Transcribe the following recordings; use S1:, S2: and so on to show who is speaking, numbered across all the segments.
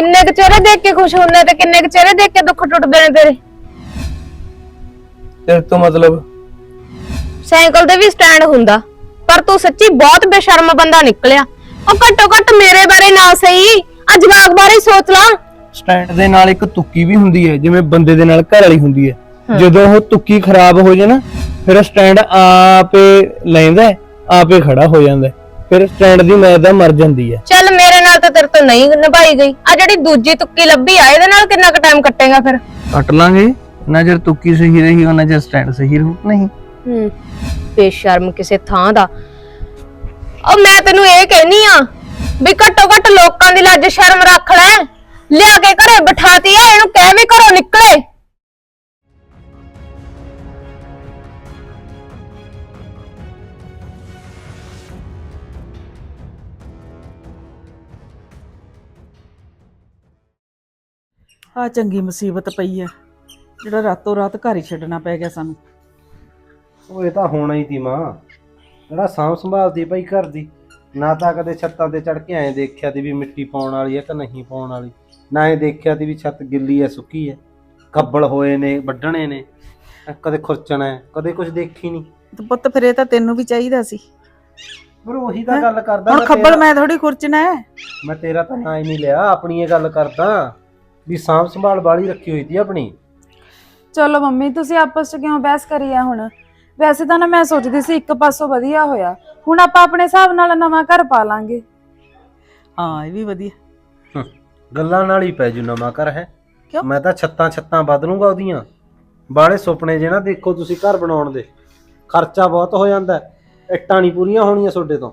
S1: ਕਿੰਨੇ ਕੁ ਚਿਹਰੇ ਦੇਖ ਕੇ ਖੁਸ਼ ਹੁੰਦਾ ਤੇ ਕਿੰਨੇ ਕੁ ਚਿਹਰੇ ਦੇਖ ਕੇ ਦੁੱਖ ਟੁੱਟਦੇ ਨੇ ਤੇਰੇ?
S2: ਤੇਰੇ ਤੋਂ ਮਤਲਬ
S1: ਸਾਈਕਲ ਤੇ ਵੀ ਸਟੈਂਡ ਹੁੰਦਾ ਪਰ ਤੂੰ ਸੱਚੀ ਬਹੁਤ ਬੇਸ਼ਰਮ ਬੰਦਾ ਨਿਕਲਿਆ। ਉਹ ਘੱਟੋ ਘੱਟ ਮੇਰੇ ਬਾਰੇ ਨਾ ਸਹੀ ਆ ਜਵਾਕ ਬਾਰੇ ਸੋਚ ਲਾ।
S2: ਸਟੈਂਡ ਦੇ ਨਾਲ ਇੱਕ ਤੁੱਕੀ ਵੀ ਹੁੰਦੀ ਹੈ ਜਿਵੇਂ ਬੰਦੇ ਦੇ ਨਾਲ ਘਰ ਵਾਲੀ ਹੁੰਦੀ ਹੈ। ਜਦੋਂ ਉਹ ਤੁੱਕੀ ਖਰਾਬ ਹੋ ਜੇ ਨਾ ਫਿਰ ਸਟੈਂਡ ਆਪੇ ਲੈਂਦਾ ਆਪੇ ਖੜਾ ਹੋ ਜਾਂਦਾ ਹੈ। ਫਿਰ ਸਟੈਂਡ ਦੀ ਮੈਦਾ ਮਰ ਜਾਂਦੀ ਹੈ
S1: ਚੱਲ ਮੇਰੇ ਨਾਲ ਤਾਂ ਤੇਰੇ ਤੋਂ ਨਹੀਂ ਨਿਭਾਈ ਗਈ। ਆ ਜਿਹੜੀ ਦੂਜੀ ਤੁੱਕੀ ਲੱਭੀ ਆ ਇਹਦੇ ਨਾਲ ਕਿੰਨਾ ਕੁ ਟਾਈਮ ਕੱਟੇਗਾ ਫਿਰ?
S2: ਕੱਟ ਲਾਂਗੇ। ਨਾ ਚਿਰ ਤੁੱਕੀ ਸਹੀ ਰਹੀ ਉਹਨਾਂ ਚਿਰ ਸਟੈਂਡ ਸਹੀ ਰਹੂ ਨਹੀਂ।
S1: ਹੂੰ ਬੇਸ਼ਰਮ ਕਿਸੇ ਥਾਂ ਦਾ। ਉਹ ਮੈਂ ਤੈਨੂੰ ਇਹ ਕਹਿਨੀ ਆ ਵੀ ਘੱਟੋ ਘੱਟ ਲੋਕਾਂ ਦੀ ਲੱਜ ਸ਼ਰਮ ਰੱਖ ਲੈ। ਲਿਆ ਕੇ ਘਰੇ ਬਿਠਾਤੀ ਆ ਇਹਨੂੰ ਕਹਿ ਵੀ ਘਰੋਂ ਨਿਕਲੇ।
S3: ਆ ਚੰਗੀ ਮੁਸੀਬਤ ਪਈ ਐ। ਜਿਹੜਾ ਰਾਤੋਂ ਰਾਤ ਘਰ ਹੀ ਛੱਡਣਾ ਪੈ ਗਿਆ ਸਾਨੂੰ।
S4: ਉਹ ਇਹ ਤਾਂ ਹੋਣਾ ਹੀ ਤੀ ਮਾਂ। ਜਿਹੜਾ ਸਾਂਭ ਸੰਭਾਲਦੀ ਪਈ ਘਰ ਦੀ ਨਾ ਤਾਂ ਕਦੇ ਛੱਤਾਂ ਤੇ ਚੜ ਕੇ ਐਂ ਦੇਖਿਆ ਤੀ ਵੀ ਮਿੱਟੀ ਪਾਉਣ ਵਾਲੀ ਹੈ ਕਿ ਨਹੀਂ ਪਾਉਣ ਵਾਲੀ। ਨਾ ਇਹ ਦੇਖਿਆ ਤੀ ਵੀ ਛੱਤ ਗਿੱਲੀ ਹੈ ਸੁੱਕੀ ਹੈ ਕੱਬਲ ਹੋਏ ਨੇ ਵੱਢਣੇ ਨੇ ਕਦੇ ਖੁਰਚਣਾ ਹੈ ਕਦੇ ਕੁਝ ਦੇਖੀ ਨਹੀਂ
S3: ਤੇ ਪੁੱਤ ਫਿਰ ਇਹ ਤਾਂ ਤੈਨੂੰ ਵੀ ਚਾਹੀਦਾ ਸੀ।
S4: ਪਰ ਉਹੀ ਤਾਂ ਗੱਲ ਕਰਦਾ
S3: ਹੁਣ
S4: ਮੈਂ
S3: ਖੱਬਲ
S4: ਤੇਰਾ-
S3: ਮੈਂ ਥੋੜੀ ਖੁਰਚਣਾ ਹੈ
S4: ਮੈਂ ਤੇਰਾ ਤਾਂ ਨਾਂ ਹੀ ਨਹੀਂ ਲਿਆ ਆਪਣੀ ਇਹ ਗੱਲ ਕਰਦਾ। ਵੀ ਸਾਂਭ ਸੰਭਾਲ ਵਾਲੀ ਰੱਖੀ ਹੋਈ ਤੀ ਆਪਣੀ।
S5: ਚਲੋ ਮੰਮੀ ਤੁਸੀਂ ਆਪਸ ਚ ਕਿਉਂ ਬਹਿਸ ਕਰੀ ਆ ਹੁਣ? ਵੈਸੇ ਤਾਂ ਨਾ ਮੈਂ ਸੋਚਦੀ ਸੀ ਇੱਕ ਪਾਸੋਂ ਵਧੀਆ ਹੋਇਆ। ਹੁਣ ਆਪਾਂ ਆਪਣੇ ਹਿਸਾਬ ਨਾਲ ਨਵਾਂ ਘਰ ਪਾ ਲਾਂਗੇ।
S3: ਹਾਂ ਇਹ ਵੀ ਵਧੀਆ।
S4: ਗੱਲਾਂ ਨਾਲ ਹੀ ਪੈ ਜੂ ਨਵਾਂ ਘਰ ਹੈ।
S3: ਕਿਉਂ?
S4: ਮੈਂ ਤਾਂ ਛੱਤਾਂ ਛੱਤਾਂ ਬਦਲੂੰਗਾ ਉਹਦੀਆਂ। ਬਾਲੇ ਸੁਪਨੇ ਜੇ ਨਾ ਦੇਖੋ ਤੁਸੀਂ ਘਰ ਬਣਾਉਣ ਦੇ। ਖਰਚਾ ਬਹੁਤ ਹੋ ਜਾਂਦਾ ਹੈ। ਇੱਟਾਂ ਨਹੀਂ ਪੂਰੀਆਂ ਹੋਣੀਆਂ ਤੁਹਾਡੇ ਤੋਂ।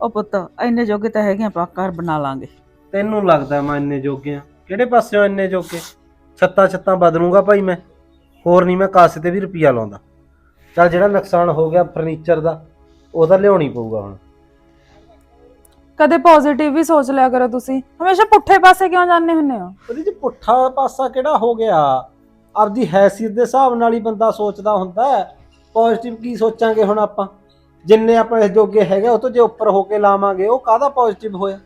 S3: ਉਹ ਪੁੱਤ ਇੰਨੇ ਜੋਗੇ ਤਾਂ ਹੈਗੇ ਆਪਾਂ ਘਰ ਬਣਾ ਲਾਂਗੇ।
S4: ਤੈਨੂੰ ਲੱਗਦਾ ਮੈਂ ਇੰਨੇ ਜੋਗੇ ਆ? ਕਿਹੜੇ ਪਾਸਿਓਂ ਇੰਨੇ ਜੋਗੇ? ਛੱਤਾਂ ਛੱਤਾਂ ਬਦਲੂੰਗਾ ਭਾਈ ਮੈਂ। ਹੋਰ ਨਹੀਂ ਮੈਂ ਕਾਸੇ ਤੇ ਵੀ ਰੁਪਈਆ ਲਾਉਂਦਾ। ਚੱਲ ਜਿਹੜਾ ਨੁਕਸਾਨ ਹੋ ਗਿਆ ਫਰਨੀਚਰ ਦਾ ਉਹ ਤਾਂ ਲਿਆਉਣੀ ਪਊਗਾ ਹੁਣ।
S5: ਕਦੇ ਪੋਜ਼ਿਟਿਵ ਵੀ ਸੋਚ ਲਿਆ ਕਰੋ ਤੁਸੀਂ। ਹਮੇਸ਼ਾ ਪੁੱਠੇ ਪਾਸੇ ਕਿਉਂ ਜਾਂਦੇ ਹੁੰਨੇ ਹੋ?
S4: ਉਹਦੇ ਚ ਪੁੱਠਾ ਪਾਸਾ ਕਿਹੜਾ ਹੋ ਗਿਆ? ਆਪਦੀ ਹੈਸੀਅਤ ਦੇ ਹਿਸਾਬ ਨਾਲ ਹੀ ਬੰਦਾ ਸੋਚਦਾ ਹੁੰਦਾ ਹੈ। ਪੋਜ਼ਿਟਿਵ ਕੀ ਸੋਚਾਂਗੇ ਹੁਣ ਆਪਾਂ? ਜਿੰਨੇ ਆਪਣੇ ਜੋਗੇ ਹੈਗੇ ਉਹ ਤੋਂ ਜੇ ਉੱਪਰ ਹੋ ਕੇ ਲਾਵਾਂਗੇ ਉਹ ਕਾਹਦਾ ਪੋਜ਼ਿਟਿਵ ਹੋਇਆ?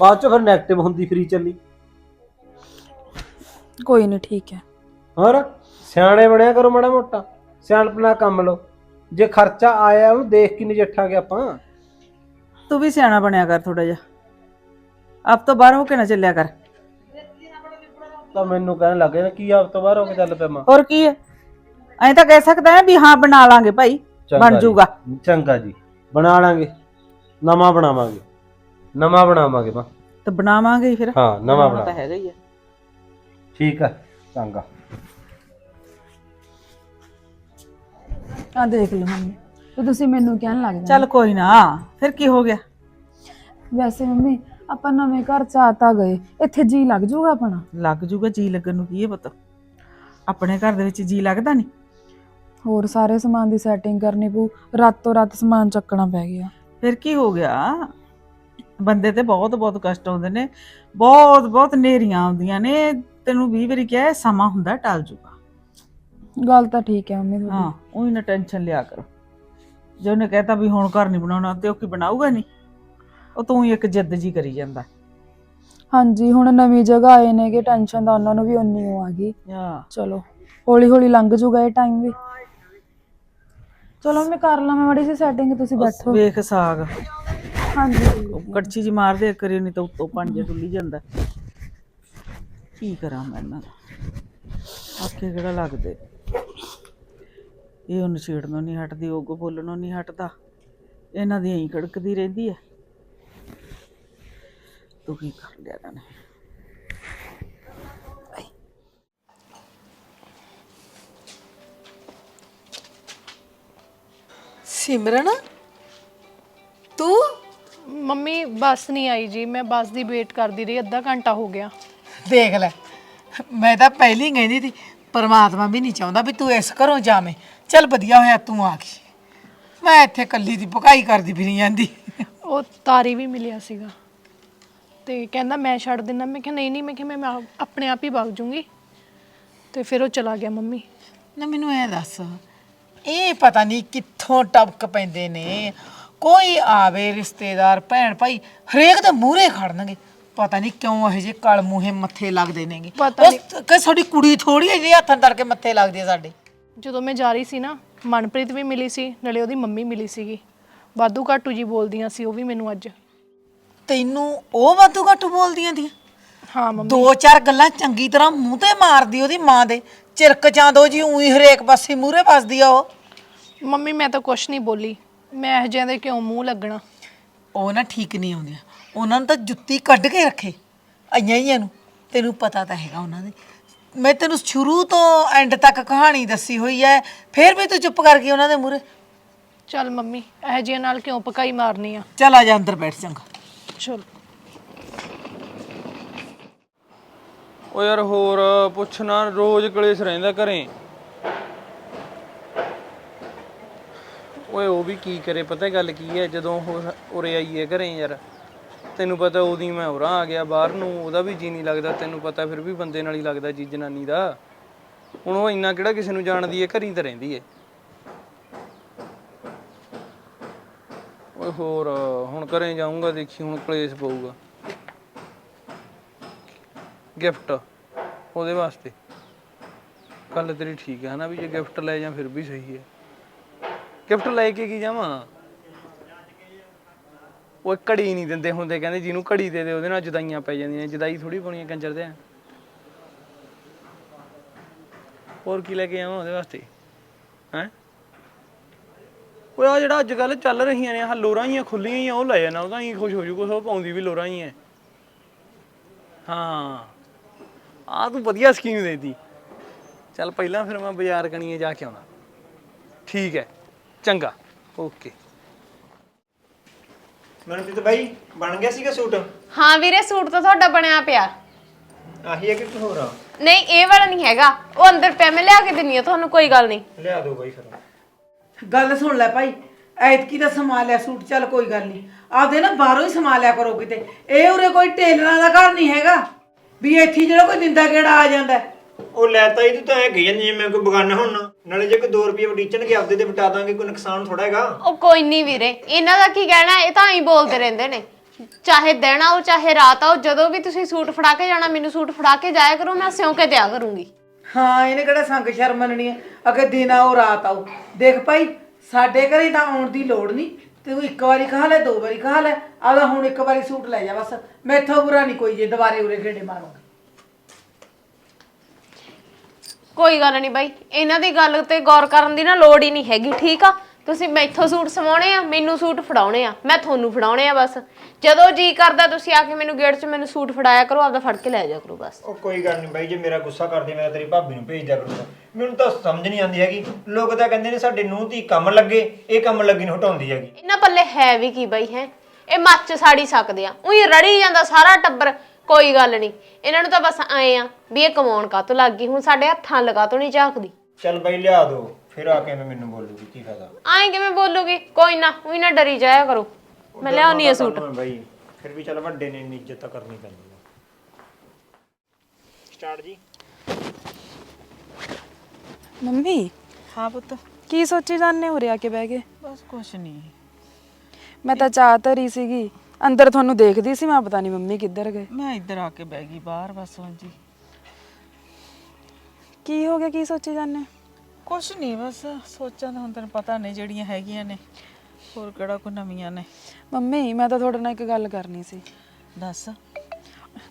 S4: ਬਾਅਦ ਚ ਫਿਰ 네ਗੇਟਿਵ ਹੁੰਦੀ ਫਰੀ ਚੱਲੀ।
S5: ਕੋਈ ਨਹੀਂ ਠੀਕ ਹੈ।
S4: ਹੋਰ? ਸਿਆਣੇ ਬਣਿਆ ਕਰੋ ਮਾੜਾ ਮੋਟਾ। ਸਿਆਣਪਨਾ ਕੰਮ ਲਓ। ਜੇ ਖਰਚਾ ਆਇਆ ਉਹਨੂੰ ਦੇਖ ਕੇ ਨਜਿੱਠਾਂਗੇ ਆਪਾਂ।
S3: ਤੂੰ ਵੀ ਸਿਆਣਾ ਬਣਿਆ ਕਰ ਥੋੜਾ ਜਿਹਾ। ਆਪ ਤੋਂ ਬਾਹਰ ਹੋ ਕੇ ਨਾ ਚੱਲਿਆ ਕਰ।
S4: ਤਾਂ ਮੈਨੂੰ ਕਹਿਣ ਲੱਗੇ ਨਾ ਕੀ ਆਪ ਤੋਂ ਬਾਹਰ ਹੋ ਕੇ ਚੱਲ ਪਿਆ ਮਾਂ।
S3: ਹੋਰ ਕੀ ਹੈ? ਐਂ ਤਾਂ ਕਹਿ ਸਕਦਾ ਹੈ ਵੀ ਹਾਂ ਬਣਾ ਲਾਂਗੇ ਭਾਈ।
S4: ਚੰਗਾ
S3: ਬਣ
S4: ਜੀ।
S3: ਜਾਊਗਾ
S4: ਚੰਗਾ ਜੀ। ਬਣਾ ਲਾਂਗੇ। ਨਵਾਂ ਬਣਾਵਾਂਗੇ। ਨਵਾਂ ਬਣਾਵਾਂਗੇ ਮਾਂ।
S3: ਤੇ ਬਣਾਵਾਂਗੇ ਹੀ ਫਿਰ।
S4: ਹਾਂ ਨਵਾਂ
S3: ਬਣਾਉਣਾ ਤਾਂ
S4: ਬਣਾ
S3: ਹੈਗਾ ਹੀ ਹੈ।
S4: ਠੀਕ ਆ ਚੰਗਾ।
S5: ਆ ਦੇਖ ਲਓ ਮੰਮੀ ਤੇ ਤੁਸੀਂ ਮੈਨੂੰ ਕਹਿਣ ਲੱਗ ਜਾਂਦੇ
S3: ਚੱਲ ਕੋਈ ਨਾ ਫਿਰ ਕੀ ਹੋ ਗਿਆ?
S5: ਵੈਸੇ ਮੰਮੀ ਆਪਾਂ ਨਵੇਂ ਘਰ ਚ ਆ ਤਾਂ ਗਏ ਇੱਥੇ ਜੀ ਲੱਗ ਜੂਗਾ ਆਪਣਾ।
S3: ਲੱਗ ਜੂਗਾ ਜੀ ਲੱਗਣ ਨੂੰ ਕੀ ਹੈ ਪੁੱਤ? ਆਪਣੇ ਘਰ ਦੇ ਵਿੱਚ ਜੀ ਲੱਗਦਾ ਨਹੀਂ?
S5: ਹੋਰ ਸਾਰੇ ਸਮਾਨ ਦੀ ਸੈਟਿੰਗ ਕਰਨੀ ਪਊ ਰਾਤੋਂ ਰਾਤ ਸਮਾਨ ਚੱਕਣਾ ਪੈ ਗਿਆ।
S3: ਫਿਰ ਕੀ ਹੋ ਗਿਆ? ਬੰਦੇ ਤੇ ਬਹੁਤ ਬਹੁਤ ਕਸ਼ਟ ਆਉਂਦੇ ਨੇ ਬਹੁਤ ਬਹੁਤ ਨੇਰੀਆਂ ਆਉਂਦੀਆਂ ਨੇ ਤੈਨੂੰ 20 ਵਾਰੀ ਕਿਹਾ ਇਹ ਸਮਾਂ ਹੁੰਦਾ ਟਲ ਜੂਗਾ।
S5: ਗੱਲ ਤਾਂ ਠੀਕ ਹੈ ਮੰਮੀ
S3: ਹਾਂ
S5: ਤੁਹਾਡੀ
S3: ਉਹੀ ਨਾ ਟੈਨਸ਼ਨ ਲਿਆ ਕਰੋ। ਜੇ ਉਹਨੇ ਕਹਿਤਾ ਵੀ ਹੁਣ ਘਰ ਨਹੀਂ ਬਣਾਉਣਾ ਤੇ ਉਹ ਕੀ ਬਣਾਊਗਾ ਨਹੀਂ ਉਹ ਤੂੰ ਹੀ ਇੱਕ ਜਿੱਦ ਜੀ ਕਰੀ ਜਾਂਦਾ।
S5: ਹਾਂਜੀ ਹੁਣ ਨਵੀਂ ਜਗ੍ਹਾ ਆਏ ਨੇਗੇ ਟੈਨਸ਼ਨ ਤਾਂ ਉਹਨਾਂ ਨੂੰ ਵੀ ਉਨੀ ਓ ਆ ਗਈ।
S3: ਆ
S5: ਚਲੋ ਹੌਲੀ ਹੌਲੀ ਲੰਘ ਜੂਗਾ ਇਹ ਟਾਈਮ ਵੀ। ਚਲੋ ਮੈਂ ਕਰ ਲਾਂ ਮੈਂ ਮੜੀ ਸੀ ਸੈਟਿੰਗ ਤੁਸੀਂ ਬੈਠੋ।
S3: ਵੇਖ ਸਾਗ।
S5: ਹਾਂਜੀ।
S3: ਕੜਛੀ ਜੀ ਮਾਰਦੇ ਕਰੀ ਨਹੀਂ ਤਾਂ ਉੱਤੋਂ ਪੰਜ ਡੁੱਲੀ ਜਾਂਦਾ। ਕੀ ਕਰਾਂ ਮੈਂ ਇਹਨਾਂ ਦਾ? ਆਖੇ ਕਿਹੜਾ ਲੱਗਦੇ? ਇਹ ਉਹ ਨਛੇੜਨੋਂ ਨਹੀਂ ਹਟਦੀ, ਉਹ ਬੋਲਣੋਂ ਨਹੀਂ ਹਟਦਾ। ਇਹਨਾਂ ਦੀ ਐਂ ਕੜਕਦੀ ਰਹਿੰਦੀ ਹੈ ਤੂੰ ਕੀ ਕਰ ਲਿਆ ਇਹਨਾਂ ਨੇ?
S6: ਸਿਮਰਨ? ਤੂੰ?
S7: ਮੰਮੀ, ਬੱਸ ਨਹੀਂ ਆਈ ਜੀ। ਮੈਂ ਬੱਸ ਦੀ ਵੇਟ ਕਰਦੀ ਰਹੀ, ਅੱਧਾ ਘੰਟਾ ਹੋ ਗਿਆ।
S6: ਦੇਖ ਲੈ। ਮੈਂ ਤਾਂ ਪਹਿਲੀ ਕਹਿੰਦੀ ਸੀ ਪਰਮਾਤਮਾ ਵੀ ਨਹੀਂ ਚਾਹੁੰਦਾ ਵੀ ਤੂੰ ਇਸ ਘਰੋਂ ਜਾਵੇਂ। ਚੱਲ ਵਧੀਆ ਹੋਇਆ ਤੂੰ ਆ ਗਈ। ਮੈਂ ਇੱਥੇ ਕੱਲੀ ਦੀ ਭਕਾਈ ਕਰਦੀ ਫਿਰੀ ਜਾਂਦੀ।
S7: ਉਹ ਤਾਰੀ ਵੀ ਮਿਲਿਆ ਸੀਗਾ। ਤੇ ਕਹਿੰਦਾ ਮੈਂ ਛੱਡ ਦਿੰਦਾ। ਮੈਂ ਕਿਹਾ ਨਹੀਂ ਨਹੀਂ ਮੈਂ ਕਿਹਾ ਮੈਂ ਆਪ- ਆਪਣੇ ਆਪ ਹੀ ਵਗ ਜੂੰਗੀ। ਤੇ ਫਿਰ ਉਹ ਚਲਾ ਗਿਆ ਮੰਮੀ।
S6: ਨਾ ਮੈਨੂੰ ਐ ਦੱਸ ਇਹ ਪਤਾ ਨਹੀਂ ਕਿੱਥੋਂ ਟਪਕ ਪੈਂਦੇ ਨੇ। ਕੋਈ ਆਵੇ ਰਿਸ਼ਤੇਦਾਰ ਭੈਣ ਭਾਈ ਹਰੇਕ ਦੇ ਮੂਹਰੇ ਖੜਨਗੇ। ਪਤਾ ਨਹੀਂ ਕਿਉਂ ਇਹ ਜੇ ਕਲ ਮੂਹੇ ਮੱਥੇ ਲੱਗਦੇ ਨੇਗੇ।
S7: ਪਤਾ
S6: ਕਿ ਸਾਡੀ ਕੁੜੀ ਥੋੜੀ ਹੈ ਹੱਥਾਂ ਤੜ ਕੇ ਮੱਥੇ ਲੱਗਦੀ ਹੈ ਸਾਡੇ।
S7: ਜਦੋਂ ਮੈਂ ਜਾ ਰਹੀ ਸੀ ਨਾ ਮਨਪ੍ਰੀਤ ਵੀ ਮਿਲੀ ਸੀ ਨਾਲੇ ਉਹਦੀ ਮੰਮੀ ਮਿਲੀ ਸੀਗੀ। ਵਾਧੂ ਘਾਟੂ ਜੀ ਬੋਲਦੀਆਂ ਸੀ ਉਹ ਵੀ ਮੈਨੂੰ ਅੱਜ।
S6: ਤੈਨੂੰ ਉਹ ਵਾਧੂ ਘੱਟ ਬੋਲਦੀਆਂ ਦੀਆਂ
S7: ਹਾਂ ਮੰਮੀ।
S6: ਦੋ ਚਾਰ ਗੱਲਾਂ ਚੰਗੀ ਤਰ੍ਹਾਂ ਮੂੰਹ ਤੇ ਮਾਰਦੀ ਉਹਦੀ ਮਾਂ ਦੇ। ਚਿਰਕ ਚਾਂਦੋ ਜੀ ਉਹੀ ਹਰੇਕ ਪਾਸੇ ਮੂਹਰੇ ਵੱਸਦੀ ਆ ਉਹ।
S7: ਮੰਮੀ ਮੈਂ ਤਾਂ ਕੁਛ ਨਹੀਂ ਬੋਲੀ। ਮੈਂ ਇਹ ਜਿਹੇ ਦੇ ਕਿਉਂ ਮੂੰਹ ਲੱਗਣਾ?
S6: ਉਹ ਨਾ ਠੀਕ ਨਹੀਂ ਆਉਂਦੀਆਂ। ਉਹਨਾਂ ਨੂੰ ਤਾਂ ਜੁੱਤੀ ਕੱਢ ਕੇ ਰੱਖੇ ਆਈਆਂ ਹੀ ਨੂੰ ਤੈਨੂੰ ਪਤਾ ਤਾਂ ਹੈਗਾ ਉਹਨਾਂ ਦੇ। ਮੈਂ ਤੈਨੂੰ ਸ਼ੁਰੂ ਤੋਂ ਐਂਡ ਤੱਕ ਕਹਾਣੀ ਦੱਸੀ ਹੋਈ ਐ ਫਿਰ ਵੀ ਤੂੰ ਚੁੱਪ ਕਰ ਗਈ ਉਹਨਾਂ ਦੇ ਮੂਹਰੇ।
S7: ਚੱਲ ਮੰਮੀ ਇਹ ਜਿਹੇ ਨਾਲ ਕਿਉਂ ਪਕਾਈ ਮਾਰਨੀ ਆ?
S6: ਚੱਲ ਆ ਜਾ ਅੰਦਰ ਬੈਠ ਚੰਗਾ।
S7: ਚਲ।
S2: ਓ ਯਾਰ ਹੋਰ ਪੁੱਛਣਾ ਰੋਜ਼ ਕਲੇਸ਼ ਰਹਿੰਦਾ ਘਰੇ। ਓਏ ਉਹ ਵੀ ਕੀ ਕਰੇ ਪਤਾ ਗੱਲ ਕੀ ਹੈ ਜਦੋਂ ਉਹ ਉਰੇ ਆਈ ਹੈ ਘਰੇ ਯਾਰ। ਤੈਨੂੰ ਪਤਾ ਉਹਦੀ ਮੈਂ ਉਰਾਂ ਆ ਗਿਆ ਬਾਹਰ ਨੂੰ, ਉਹਦਾ ਵੀ ਜੀ ਨਹੀਂ ਲੱਗਦਾ, ਤੈਨੂੰ ਪਤਾ ਫਿਰ ਵੀ ਬੰਦੇ ਨਾਲ ਹੀ ਲੱਗਦਾ ਜੀ ਜਨਾਨੀ ਦਾ। ਹੁਣ ਉਹ ਇੰਨਾ ਕਿਹੜਾ ਕਿਸੇ ਨੂੰ ਜਾਣਦੀ ਹੈ ਘਰੀ ਤਾਂ ਰਹਿੰਦੀ ਹੈ ਓਏ ਹੋਰ, ਹੁਣ ਘਰੇ ਜਾਊਂਗਾ, ਦੇਖੀ ਹੁਣ ਕਲੇਸ਼ ਪਊਗਾ। ਗਿਫਟ ਉਹਦੇ ਵਾਸਤੇ। ਕੱਲ ਤੇਰੀ ਠੀਕ ਹੈ ਹਨਾ ਵੀ ਜੇ ਗਿਫਟ ਲੈ ਜਾਂ ਫਿਰ ਵੀ ਸਹੀ ਹੈ ਗਿਫਟ ਲੈ ਕੇ ਕੀ ਜਾਵਾਂ? ਉਹ ਘੜੀ ਨਹੀਂ ਦਿੰਦੇ ਹੁੰਦੇ, ਕਹਿੰਦੇ ਜਿਹਨੂੰ ਘੜੀ ਦੇ ਦੇ, ਉਹਦੇ ਨਾਲ ਜੁਦਾਈਆਂ ਪੈ ਜਾਂਦੀਆਂ, ਜਦਾਈ ਥੋੜੀ ਪਾਉਣੀਆਂ ਕੰਜਰ ਦੇ। ਹੋਰ ਕੀ ਲੈ ਕੇ ਆਵਾਂ ਉਹਦੇ ਵਾਸਤੇ? ਹੈ? ਉਹ ਆ ਜਿਹੜਾ ਅੱਜ ਕੱਲ ਚੱਲ ਰਹੀਆਂ ਨੇ, ਆਹ ਲੋਰਾਂ ਹੀ ਖੁੱਲੀਆਂ ਹੀ ਉਹ ਲੈ ਜਾਣਾ ਉਹਦਾ ਹੀ ਖੁਸ਼ ਹੋ ਜੂ, ਕੁਛ ਉਹ ਪਾਉਂਦੀ ਵੀ ਲੋਰਾਂ ਹੀ ਹੈ। ਹਾਂ ਆ ਤੂੰ ਵਧੀਆ ਸਕੀਮ ਦੇਤੀ। ਚੱਲ ਪਹਿਲਾਂ ਫਿਰ ਮੈਂ ਬਾਜ਼ਾਰ ਕਣੀਏ ਜਾ ਕੇ ਆਉਣਾ। ਠੀਕ ਹੈ, ਚੰਗਾ, ਓਕੇ।
S8: ਮਨਪ੍ਰੀਤ ਬਾਈ ਬਣ ਗਿਆ ਸੀਗਾ ਸੂਟ?
S1: ਹਾਂ ਵੀਰੇ ਸੂਟ ਤਾਂ ਤੁਹਾਡਾ ਬਣਿਆ ਪਿਆ।
S8: ਆਹੀ ਹੈ ਕਿ ਕੋਈ ਹੋਰ ਆ?
S1: ਨਹੀਂ ਇਹ ਵਾਲਾ ਨਹੀਂ ਹੈਗਾ। ਉਹ ਅੰਦਰ ਪਿਆ ਮੈਂ ਲਿਆ ਕੇ ਦਿੰਨੀ ਆ ਤੁਹਾਨੂੰ ਕੋਈ ਗੱਲ ਨਹੀਂ।
S8: ਲਿਆ ਦਿਓ ਬਾਈ ਫਿਰ।
S3: ਗੱਲ ਸੁਣ ਲੈ ਭਾਈ ਐਤਕੀ ਦਾ ਸਮਾ ਲਿਆ ਸੂਟ ਚੱਲ ਕੋਈ ਗੱਲ ਨਹੀਂ। ਆਪਦੇ ਨਾ ਬਾਹਰੋਂ ਹੀ ਸਮਾ ਲਿਆ ਕਰੋ ਕਿਤੇ। ਇਹ ਉਰੇ ਕੋਈ ਟੇਲਰਾਂ ਦਾ ਘਰ ਨਹੀਂ ਹੈਗਾ। ਵੀ ਇੱਥੇ ਜਿਹੜਾ ਕੋਈ ਨਿੰਦਾ ਕਿਹੜਾ ਆ ਜਾਂਦਾ। ਹੈ।
S8: ਉਹ ਲੈਤਾ ਹੀ ਤੂੰ ਤਾਂ ਐ ਗਈ ਜਾਂਦੀ ਜਿਵੇਂ ਕੋਈ ਬਗਾਨਾ ਹੁਣ ਨਾਲੇ ਜੇ ਕੋਈ 2 ਰੁਪਏ ਵਡੀਚਣਗੇ ਆਪਦੇ ਤੇ ਵਟਾ ਦਾਂਗੇ ਕੋਈ ਨੁਕਸਾਨ ਥੋੜਾ ਹੈਗਾ।
S1: ਉਹ ਕੋਈ ਨਹੀਂ ਵੀਰੇ ਇਹਨਾਂ ਦਾ ਕੀ ਕਹਿਣਾ ਇਹ ਤਾਂ ਹੀ ਬੋਲਦੇ ਰਹਿੰਦੇ ਨੇ। ਚਾਹੇ ਦਿਨ ਆਓ ਚਾਹੇ ਰਾਤ ਆਓ ਜਦੋਂ ਵੀ ਤੁਸੀਂ ਸੂਟ ਫੜਾ ਕੇ ਜਾਣਾ ਮੈਨੂੰ ਸੂਟ ਫੜਾ ਕੇ ਜਾਇਆ ਕਰੋ ਮੈਂ ਸਿਉਂ ਕੇ ਦਿਆ ਕਰੂੰਗੀ।
S3: ਹਾਂ ਇਹਨੇ ਕਿਹੜਾ ਸੰਗ ਸ਼ਰਮ ਮੰਨਣੀ ਹੈ ਅਗੇ ਦਿਨ ਆਓ ਰਾਤ ਆਓ। ਦੇਖ ਭਾਈ ਸਾਡੇ ਘਰੇ ਤਾਂ ਆਉਣ ਦੀ ਲੋੜ ਨਹੀਂ ਤੂੰ ਇੱਕ ਵਾਰੀ ਕਹਾ ਲੈ ਦੋ ਵਾਰੀ ਕਹਾ ਲੈ। ਆਦਾ ਹੁਣ ਇੱਕ ਵਾਰੀ ਸੂਟ ਲੈ ਜਾ ਬਸ। ਮੈਥੋਂ ਬੁਰਾ ਨਹੀਂ ਕੋਈ ਜੇ ਦੁਬਾਰੇ ਉਰੇ ਗੇੜੇ ਮਾਰੋਗੇ।
S1: ਕੋਈ ਗੱਲ ਨਹੀਂ ਬਾਈ ਇਹਨਾਂ ਦੀ ਗੱਲ ਤੇ ਗੌਰ ਕਰਨ ਦੀ ਨਾ ਲੋੜ ਹੀ ਨਹੀਂ ਹੈਗੀ ਠੀਕ ਆ? ਤੁਸੀਂ ਮੈਥੋਂ ਸੂਟ ਸਵਾਉਣੇ ਆ ਮੈਨੂੰ ਸੂਟ ਫੜਾਉਣੇ ਆ ਮੈਂ ਤੁਹਾਨੂੰ ਫੜਾਉਣੇ ਆ ਬਸ। ਜਦੋਂ ਜੀ ਕਰਦਾ ਤੁਸੀਂ ਆ ਕੇ ਮੈਨੂੰ ਗੇਟ 'ਚ ਮੈਨੂੰ ਸੂਟ ਫੜਾਇਆ ਕਰੋ ਆਪਦਾ ਫੜ ਕੇ ਲੈ ਜਾ ਕਰੋ ਬਸ।
S8: ਉਹ ਕੋਈ ਗੱਲ ਨਹੀਂ ਬਾਈ ਜੇ ਮੇਰਾ ਗੁੱਸਾ ਕਰਦੀ ਮੈਂ ਤੇਰੀ ਭਾਬੀ ਨੂੰ ਭੇਜ ਦਿਆ ਕਰੂੰਗਾ। ਮੈਨੂੰ ਤਾਂ ਸਮਝ ਨਹੀਂ ਆਉਂਦੀ ਹੈਗੀ। ਲੋਕ ਤਾਂ ਕਹਿੰਦੇ ਨੇ ਸਾਡੇ ਨੂੰਹ ਧੀ ਕੰਮ ਲੱਗੇ ਇਹ ਕੰਮ ਲੱਗੀ ਨੂੰ ਹਟਾਉਂਦੀ ਹੈਗੀ।
S1: ਇਹਨਾਂ ਪੱਲੇ ਹੈ ਵੀ ਕੀ ਬਾਈ ਹੈ? ਇਹ ਮੱਚ ਸਾੜੀ ਸਕਦੇ ਆ। ਉਹੀ ਰੜੀ ਜਾਂਦਾ ਸਾਰਾ ਟੱਬਰ। ਕੋਈ ਗੱਲ ਨਹੀਂ। ਇਹਨਾਂ ਨੂੰ ਤਾਂ ਬਸ ਆਏ ਆ ਵੀ ਇਹ ਕਮਾਉਣ ਕਾਤੋਂ ਲੱਗ ਗਈ? ਹੁਣ ਸਾਡੇ ਹੱਥਾਂ ਲਗਾ ਤੋਂ ਨਹੀਂ ਝਾਕਦੀ।
S8: ਚੱਲ ਬਾਈ ਲਿਆ ਦੋ ਫਿਰ ਆ ਕੇ ਮੈਂ ਮੈਨੂੰ ਬੋਲੂਗੀ ਕੀ ਫਾਇਦਾ।
S1: ਆਏ ਕਿਵੇਂ ਬੋਲੂਗੀ? ਕੋਈ ਨਾ ਉਹੀ ਨਾ ਡਰੀ ਜਾਇਆ ਕਰੋ। ਮੈਂ ਲਿਆਉਣੀ ਆ ਸੂਟ।
S8: ਬਾਈ ਫਿਰ ਵੀ ਚੱਲ ਵੱਡੇ ਨੇ ਇੰਨੀ ਇੱਜ਼ਤ ਤਾਂ ਕਰਨੀ ਪੈਂਦੀ ਹੈ ਸਟਾਰਟ ਜੀ।
S5: ਮੰਮੀ?
S3: ਹਾਂ ਪੁੱਤ।
S5: ਕੀ ਸੋਚੀ ਜਾਂਦੇ ਹੋ ਰਿਆ ਕੇ ਬਹਿ ਗਏ
S3: ਬਸ ਕੁਛ ਨਹੀਂ।
S5: ਮੈਂ ਤਾਂ ਚਾਹ ਧਰੀ ਸੀਗੀ। ਅੰਦਰ ਤੁਹਾਨੂੰ ਦੇਖਦੀ ਸੀ ਮੈਂ ਪਤਾ ਨਹੀਂ ਮੰਮੀ ਕਿੱਧਰ ਗਏ।
S3: ਮੈਂ ਇੱਧਰ ਆ ਕੇ ਬਹਿ ਗਈ ਬਾਹਰ ਬਸ ਹੁਣ ਜੀ
S5: ਕੀ ਹੋ ਗਿਆ ਕੀ ਸੋਚੀ ਜਾਂਦੇ?
S3: ਕੁਛ ਨਹੀਂ ਬਸ ਸੋਚਾਂ ਤਾਂ ਹੁਣ ਤੈਨੂੰ ਪਤਾ ਨਹੀਂ ਜਿਹੜੀਆਂ ਹੈਗੀਆਂ ਨੇ ਹੋਰ ਕਿਹੜਾ ਕੋਈ ਨਵੀਆਂ ਨੇ।
S5: ਮੰਮੀ ਮੈਂ ਤਾਂ ਤੁਹਾਡੇ ਨਾਲ ਇੱਕ ਗੱਲ ਕਰਨੀ ਸੀ।
S3: ਦੱਸ।